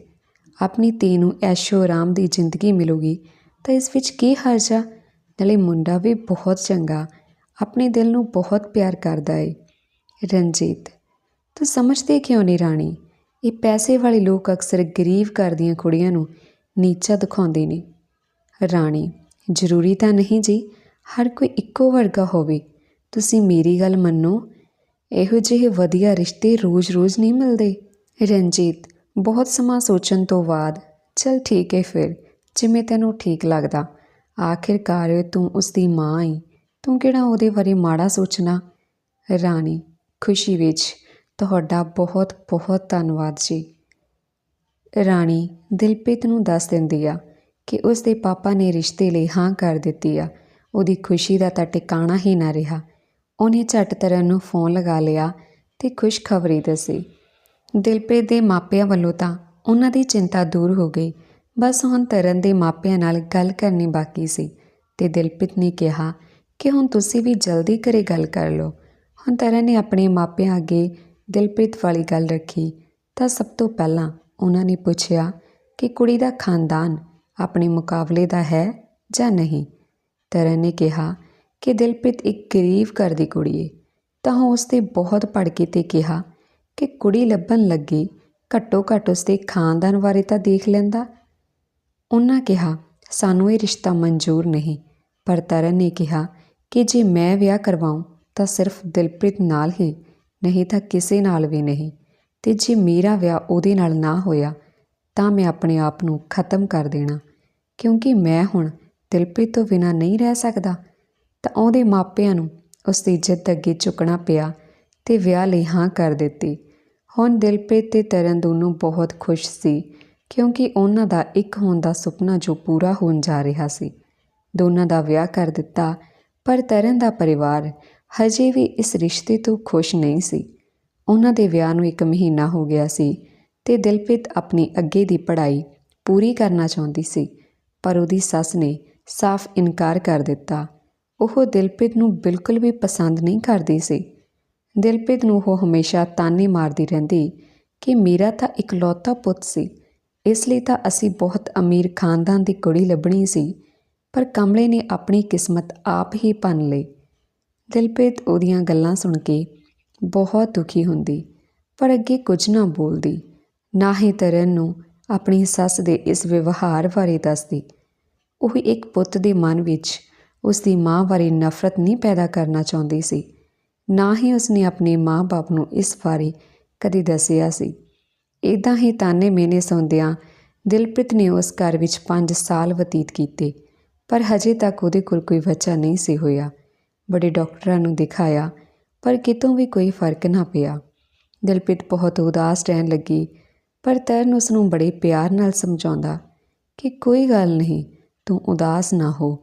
ਆਪਣੀ ਧੀ ਨੂੰ ਐਸ਼ੋ ਆਰਾਮ ਦੀ ਜ਼ਿੰਦਗੀ ਮਿਲੂਗੀ, ਤਾਂ ਇਸ ਵਿੱਚ ਕੀ ਹਰਜ ਆ? ਨਾਲੇ ਮੁੰਡਾ ਵੀ ਬਹੁਤ ਚੰਗਾ, ਆਪਣੇ ਦਿਲ ਨੂੰ ਬਹੁਤ ਪਿਆਰ ਕਰਦਾ ਏ। ਰਣਜੀਤ ਤੂੰ ਸਮਝਦੇ ਕਿਉਂ ਨਹੀਂ ਰਾਣੀ? ਇਹ ਪੈਸੇ ਵਾਲੇ ਲੋਕ ਅਕਸਰ ਗਰੀਬ ਘਰ ਦੀਆਂ ਕੁੜੀਆਂ ਨੂੰ ਨੀਚਾ ਦਿਖਾਉਂਦੇ ਨੇ। ਰਾਣੀ, ਜ਼ਰੂਰੀ ਤਾਂ ਨਹੀਂ ਜੀ, ਹਰ ਕੋਈ ਇੱਕੋ ਵਰਗਾ ਹੋਵੇ। ਤੁਸੀਂ ਮੇਰੀ ਗੱਲ ਮੰਨੋ, ਇਹੋ ਜਿਹੇ ਵਧੀਆ ਰਿਸ਼ਤੇ ਰੋਜ਼-ਰੋਜ਼ ਨਹੀਂ ਮਿਲਦੇ। ਰਣਜੀਤ, ਬਹੁਤ ਸਮਾਂ ਸੋਚਣ ਤੋਂ ਬਾਅਦ, ਚਲ ਠੀਕ ਹੈ ਫਿਰ, ਜਿਵੇਂ ਤੈਨੂੰ ਠੀਕ ਲੱਗਦਾ। ਆਖਿਰਕਾਰ ਤੂੰ ਉਸ ਦੀ ਮਾਂ ਹੈ ਤੂੰ ਕਿਹੜਾ ਉਹਦੇ ਬਾਰੇ ਮਾੜਾ ਸੋਚਣਾ? ਰਾਣੀ, ਖੁਸ਼ੀ ਵਿੱਚ ਤੁਹਾਡਾ ਬਹੁਤ ਬਹੁਤ ਧੰਨਵਾਦ ਜੀ। ਰਾਣੀ ਦਿਲਪ੍ਰੀਤ ਨੂੰ ਦੱਸ ਦਿੰਦੀ ਆ ਕਿ ਉਸ ਦੇ ਪਾਪਾ ਨੇ ਰਿਸ਼ਤੇ ਲਈ ਹਾਂ ਕਰ ਦਿੱਤੀ ਆ। ਉਹਦੀ ਖੁਸ਼ੀ ਦਾ ਤਾਂ ਟਿਕਾਣਾ ਹੀ ਨਾ ਰਿਹਾ। ਉਹਨੇ ਝਟ ਤਰਨ ਨੂੰ ਫੋਨ ਲਗਾ ਲਿਆ ਤੇ ਖੁਸ਼ਖਬਰੀ ਦੱਸੀ। ਦਿਲਪ੍ਰੀਤ ਦੇ ਮਾਪਿਆਂ ਵੱਲੋਂ ਤਾਂ ਉਹਨਾਂ ਦੀ ਚਿੰਤਾ ਦੂਰ ਹੋ ਗਈ। ਬਸ ਹੁਣ ਤਰਨ ਦੇ ਮਾਪਿਆਂ ਨਾਲ ਗੱਲ ਕਰਨੀ ਬਾਕੀ ਸੀ ਤੇ ਦਿਲਪ੍ਰੀਤ ਨੇ ਕਿਹਾ ਕਿ ਹੁਣ ਤੁਸੀਂ ਵੀ ਜਲਦੀ ਕਰੇ ਗੱਲ ਕਰ ਲਓ। ਹੁਣ ਤਰਨ ਨੇ ਆਪਣੇ ਮਾਪਿਆਂ ਅੱਗੇ ਦਿਲਪ੍ਰੀਤ ਵਾਲੀ ਗੱਲ ਰੱਖੀ, ਤਾਂ ਸਭ ਤੋਂ ਪਹਿਲਾਂ ਉਹਨਾਂ ਨੇ ਪੁੱਛਿਆ ਕਿ ਕੁੜੀ ਦਾ ਖਾਨਦਾਨ ਆਪਣੇ ਮੁਕਾਬਲੇ ਦਾ ਹੈ ਜਾਂ ਨਹੀਂ। ਤਰਨ ਨੇ ਕਿਹਾ ਕਿ ਦਿਲਪ੍ਰੀਤ ਇੱਕ ਗਰੀਬ ਘਰ ਦੀ ਕੁੜੀ ਹੈ ਤਾਂ ਉਹ ਉਸ ਤੇ ਬਹੁਤ ਭੜਕੇ ਤੇ ਕਿਹਾ ਕਿ ਕੁੜੀ ਲੱਭਣ ਲੱਗੀ ਘੱਟੋ ਘੱਟ ਉਸਦੇ ਖਾਨਦਾਨ ਬਾਰੇ ਤਾਂ ਦੇਖ ਲੈਂਦਾ। ਉਹਨਾਂ ਕਿਹਾ, ਸਾਨੂੰ ਇਹ ਰਿਸ਼ਤਾ ਮਨਜ਼ੂਰ ਨਹੀਂ। ਪਰ ਤਰਨ ਨੇ ਕਿਹਾ ਕਿ ਜੇ ਮੈਂ ਵਿਆਹ ਕਰਵਾਉਂ ਤਾਂ ਸਿਰਫ ਦਿਲਪ੍ਰੀਤ ਨਾਲ ਹੀ ਨਹੀਂ ਤਾਂ ਕਿਸੇ ਨਾਲ ਵੀ ਨਹੀਂ। ਤੇ ਜੇ ਮੇਰਾ ਵਿਆਹ ਉਹਦੇ ਨਾਲ ਨਾ ਹੋਇਆ, ਤਾਂ ਮੈਂ ਆਪਣੇ ਆਪ ਨੂੰ ਖਤਮ ਕਰ ਦੇਣਾ। ਕਿਉਂਕਿ ਮੈਂ ਹੁਣ ਦਿਲਪ੍ਰੀਤ ਤੋਂ ਬਿਨਾਂ ਨਹੀਂ ਰਹਿ ਸਕਦਾ। ਤਾਂ ਉਹਦੇ ਮਾਪਿਆਂ ਨੂੰ ਉਸ ਦੀ ਇੱਜ਼ਤ ਅੱਗੇ ਝੁਕਣਾ ਪਿਆ ਤੇ ਵਿਆਹ ਲਈ ਹਾਂ ਕਰ ਦਿੱਤੀ। ਹੁਣ ਦਿਲਪ੍ਰੀਤ ਤੇ ਤਰਨ ਦੋਨੋਂ ਬਹੁਤ ਖੁਸ਼ ਸੀ, ਕਿਉਂਕਿ ਉਹਨਾਂ ਦਾ ਇੱਕ ਹੋਣ ਦਾ ਸੁਪਨਾ ਜੋ ਪੂਰਾ ਹੋਣ ਜਾ ਰਿਹਾ ਸੀ। ਦੋਨਾਂ ਦਾ ਵਿਆਹ ਕਰ ਦਿੱਤਾ, ਪਰ ਤਰਨ ਦਾ ਪਰਿਵਾਰ ਹਜੇ ਵੀ ਇਸ ਰਿਸ਼ਤੇ ਤੋਂ ਖੁਸ਼ ਨਹੀਂ ਸੀ। ਉਹਨਾਂ ਦੇ ਵਿਆਹ ਨੂੰ ਇੱਕ ਮਹੀਨਾ ਹੋ ਗਿਆ ਸੀ ਤੇ ਦਿਲਪ੍ਰੀਤ ਆਪਣੀ ਅੱਗੇ ਦੀ ਪੜ੍ਹਾਈ ਪੂਰੀ ਕਰਨਾ ਚਾਹੁੰਦੀ ਸੀ, ਪਰ ਉਹਦੀ ਸੱਸ ਨੇ ਸਾਫ਼ ਇਨਕਾਰ ਕਰ ਦਿੱਤਾ। ਉਹ ਦਿਲਪ੍ਰੀਤ ਨੂੰ ਬਿਲਕੁਲ ਵੀ ਪਸੰਦ ਨਹੀਂ ਕਰਦੀ ਸੀ। ਦਿਲਪ੍ਰੀਤ ਨੂੰ ਉਹ ਹਮੇਸ਼ਾ ਤਾਨੇ ਮਾਰਦੀ ਰਹਿੰਦੀ ਕਿ ਮੇਰਾ ਤਾਂ ਇਕਲੌਤਾ ਪੁੱਤ ਸੀ। ਇਸ ਲਈ ਤਾਂ ਅਸੀਂ ਬਹੁਤ ਅਮੀਰ ਖਾਨਦਾਨ ਦੀ ਕੁੜੀ ਲੱਭਣੀ ਸੀ, ਪਰ ਕਮਲੇ ਨੇ ਆਪਣੀ ਕਿਸਮਤ ਆਪ ਹੀ ਭੰਨ ਲਈ। ਦਿਲਪ੍ਰੀਤ ਉਹਦੀਆਂ ਗੱਲਾਂ ਸੁਣ ਕੇ ਬਹੁਤ ਦੁਖੀ ਹੁੰਦੀ, ਪਰ ਅੱਗੇ ਕੁਝ ਨਾ ਬੋਲਦੀ। ਨਾ ਹੀ ਤਰਨ ਨੂੰ ਆਪਣੀ ਸੱਸ ਦੇ ਇਸ ਵਿਵਹਾਰ ਬਾਰੇ ਦੱਸਦੀ। ਉਹ ਇੱਕ ਪੁੱਤ ਦੇ ਮਨ ਵਿੱਚ ਉਸ ਦੀ ਮਾਂ ਬਾਰੇ ਨਫ਼ਰਤ ਨਹੀਂ ਪੈਦਾ ਕਰਨਾ ਚਾਹੁੰਦੀ ਸੀ। ਨਾ ਹੀ ਉਸਨੇ ਆਪਣੇ ਮਾਂ-ਬਾਪ ਨੂੰ ਇਸ ਬਾਰੇ ਕਦੀ ਦੱਸਿਆ ਸੀ। ਇਦਾਂ ਹੀ ਤਾਨੇ ਮੇਨੇ ਸੁਣਦਿਆਂ ਦਿਲਪ੍ਰੀਤ ਨੇ ਉਸ ਘਰ ਵਿੱਚ 5 ਸਾਲ ਬਤੀਤ ਕੀਤੇ, ਪਰ ਹਜੇ ਤੱਕ ਉਹਦੇ ਕੋਲ ਕੋਈ ਬੱਚਾ ਨਹੀਂ ਸੀ ਹੋਇਆ। ਬੜੇ ਡਾਕਟਰਾਂ ਨੂੰ ਦਿਖਾਇਆ, ਪਰ ਕਿਤੋਂ ਵੀ ਕੋਈ ਫ਼ਰਕ ਨਾ ਪਿਆ। ਦਿਲਪ੍ਰੀਤ ਬਹੁਤ ਉਦਾਸ ਰਹਿਣ ਲੱਗੀ, ਪਰ ਤਰਨ ਉਸ ਨੂੰ ਬੜੇ ਪਿਆਰ ਨਾਲ ਸਮਝਾਉਂਦਾ ਕਿ ਕੋਈ ਗੱਲ ਨਹੀਂ, ਤੂੰ ਉਦਾਸ ਨਾ ਹੋ।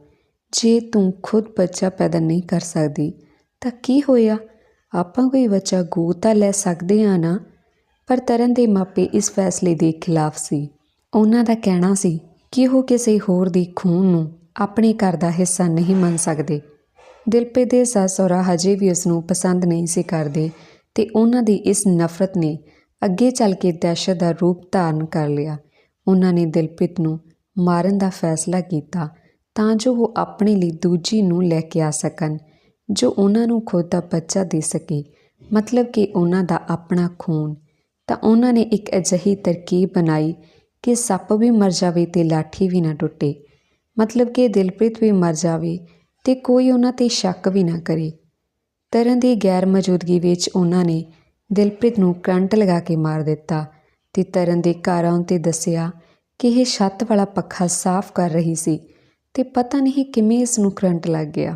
ਜੇ ਤੂੰ ਖੁਦ ਬੱਚਾ ਪੈਦਾ ਨਹੀਂ ਕਰ ਸਕਦੀ, ਤਾਂ ਕੀ ਹੋਇਆ? ਆਪਾਂ ਕੋਈ ਬੱਚਾ ਗੋਦ ਤਾਂ ਲੈ ਸਕਦੇ ਆ ਨਾ? ਪਰ ਤਰਨ ਦੇ ਮਾਪੇ ਇਸ ਫੈਸਲੇ ਦੇ ਖਿਲਾਫ ਸੀ। ਉਹਨਾਂ ਦਾ ਕਹਿਣਾ ਸੀ ਕਿ ਉਹ ਕਿਸੇ ਹੋਰ ਦੀ ਖੂਨ ਨੂੰ ਆਪਣੇ ਘਰ ਦਾ ਹਿੱਸਾ ਨਹੀਂ ਮੰਨ ਸਕਦੇ। ਦਿਲਪ੍ਰੀਤ ਦੇ ਸੱਸ ਸਹੁਰਾ ਹਜੇ ਵੀ ਉਸ ਨੂੰ ਪਸੰਦ ਨਹੀਂ ਸੀ ਕਰਦੇ ਤੇ ਉਹਨਾਂ ਦੀ ਇਸ ਨਫ਼ਰਤ ਨੇ ਅੱਗੇ ਚੱਲ ਕੇ ਦਹਿਸ਼ਤ ਦਾ ਰੂਪ ਧਾਰਨ ਕਰ ਲਿਆ। ਉਹਨਾਂ ਨੇ ਦਿਲਪ੍ਰੀਤ ਨੂੰ ਮਾਰਨ ਦਾ ਫੈਸਲਾ ਕੀਤਾ ਤਾਂ ਜੋ ਉਹ ਆਪਣੇ ਲਈ ਦੂਜੀ ਨੂੰ ਲੈ ਕੇ ਆ ਸਕਣ, ਜੋ ਉਹਨਾਂ ਨੂੰ ਖੁਦ ਦਾ ਬੱਚਾ ਦੇ ਸਕੇ। ਮਤਲਬ ਕਿ ਉਹਨਾਂ ਦਾ ਆਪਣਾ ਖੂਨ। ਤਾਂ ਉਹਨਾਂ ਨੇ ਇੱਕ ਅਜਿਹੀ ਤਰਕੀਬ ਬਣਾਈ ਕਿ ਸੱਪ ਵੀ ਮਰ ਜਾਵੇ ਤੇ ਲਾਠੀ ਵੀ ਨਾ ਟੁੱਟੇ। ਮਤਲਬ ਕਿ ਦਿਲਪ੍ਰੀਤ ਵੀ ਮਰ ਜਾਵੇ ਤੇ ਕੋਈ ਉਹਨਾਂ ਤੇ ਸ਼ੱਕ ਵੀ ਨਾ ਕਰੇ। ਤਰਨ ਦੀ ਗੈਰ ਮੌਜੂਦਗੀ ਵਿੱਚ ਉਹਨਾਂ ਨੇ ਦਿਲਪ੍ਰੀਤ ਨੂੰ ਕਰੰਟ ਲਗਾ ਕੇ ਮਾਰ ਦਿੱਤਾ ਤੇ ਤਰਨ ਦੇ ਘਰ ਆਉਣ ਤੇ ਦੱਸਿਆ ਕਿ ਇਹ ਛੱਤ ਵਾਲਾ ਪੱਖਾ ਸਾਫ਼ ਕਰ ਰਹੀ ਸੀ ਤੇ ਪਤਾ ਨਹੀਂ ਕਿਵੇਂ ਇਸ ਨੂੰ ਕਰੰਟ ਲੱਗ ਗਿਆ।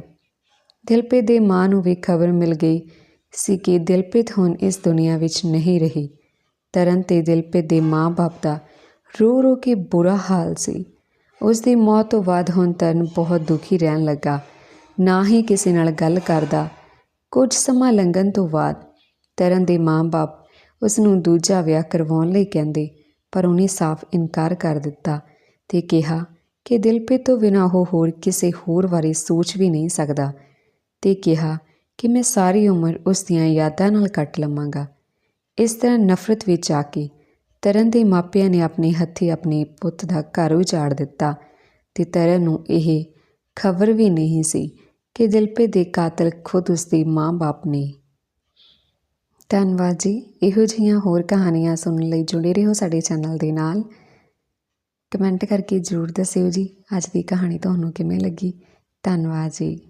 ਦਿਲਪ੍ਰੀਤ ਦੇ ਮਾਂ ਨੂੰ ਵੀ ਖਬਰ ਮਿਲ ਗਈ ਸੀ ਕਿ ਦਿਲਪ੍ਰੀਤ ਹੁਣ ਇਸ ਦੁਨੀਆ ਵਿੱਚ ਨਹੀਂ ਰਹੀ। ਤਰਨ ਤੇ ਦਿਲਪ੍ਰੀਤ ਦੇ ਮਾਂ-ਬਾਪ ਦਾ ਰੋ ਰੋ ਕੇ ਬੁਰਾ ਹਾਲ ਸੀ। ਉਸ ਦੀ ਮੌਤ ਤੋਂ ਬਾਅਦ ਹੁਣ ਤਰਨ ਬਹੁਤ ਦੁਖੀ ਰਹਿਣ ਲੱਗਾ ਨਾ ਹੀ ਕਿਸੇ ਨਾਲ ਗੱਲ ਕਰਦਾ। ਕੁਝ ਸਮਾਂ ਲੰਘਣ ਤੋਂ ਬਾਅਦ ਤਰਨ ਦੇ ਮਾਂ-ਬਾਪ ਉਸ ਨੂੰ ਦੂਜਾ ਵਿਆਹ ਕਰਵਾਉਣ ਲਈ ਕਹਿੰਦੇ, ਪਰ ਉਹਨੇ ਸਾਫ਼ ਇਨਕਾਰ ਕਰ ਦਿੱਤਾ ਤੇ ਕਿਹਾ ਕਿ ਦਿਲਪ੍ਰੀਤ ਤੋਂ ਬਿਨਾਂ ਉਹ ਹੋਰ ਕਿਸੇ ਹੋਰ ਬਾਰੇ ਸੋਚ ਵੀ ਨਹੀਂ ਸਕਦਾ ਤੇ ਕਿਹਾ ਕਿ ਮੈਂ ਸਾਰੀ ਉਮਰ ਉਸ ਦੀਆਂ ਯਾਦਾਂ ਨਾਲ ਕੱਟ ਲਵਾਂਗਾ। ਇਸ ਤਰ੍ਹਾਂ ਨਫ਼ਰਤ ਵਿੱਚ ਆ ਕੇ ਤਰਨ ਦੇ ਮਾਪਿਆਂ ਨੇ ਆਪਣੇ ਹੱਥੀਂ ਆਪਣੇ ਪੁੱਤ ਦਾ ਘਰ ਉਜਾੜ ਦਿੱਤਾ ਤੇ ਤਰਨ ਨੂੰ ਇਹ ਖਬਰ ਵੀ ਨਹੀਂ ਸੀ ਕਿ ਦਿਲਪੇ ਦੇ ਕਾਤਲ ਖੁਦ ਉਸ ਮਾਂ-ਬਾਪ ਨੇ। ਧੰਨਵਾਦ ਜੀ। ਇਹੋ ਜਿਹੀਆਂ ਹੋਰ ਕਹਾਣੀਆਂ ਸੁਣਨ ਲਈ ਜੁੜੇ ਰਹੋ ਸਾਡੇ ਚੈਨਲ ਦੇ ਨਾਲ। ਕਮੈਂਟ ਕਰਕੇ ਜ਼ਰੂਰ ਦੱਸਿਓ ਜੀ, ਅੱਜ ਦੀ ਕਹਾਣੀ ਤੁਹਾਨੂੰ ਕਿਵੇਂ ਲੱਗੀ? ਧੰਨਵਾਦ ਜੀ।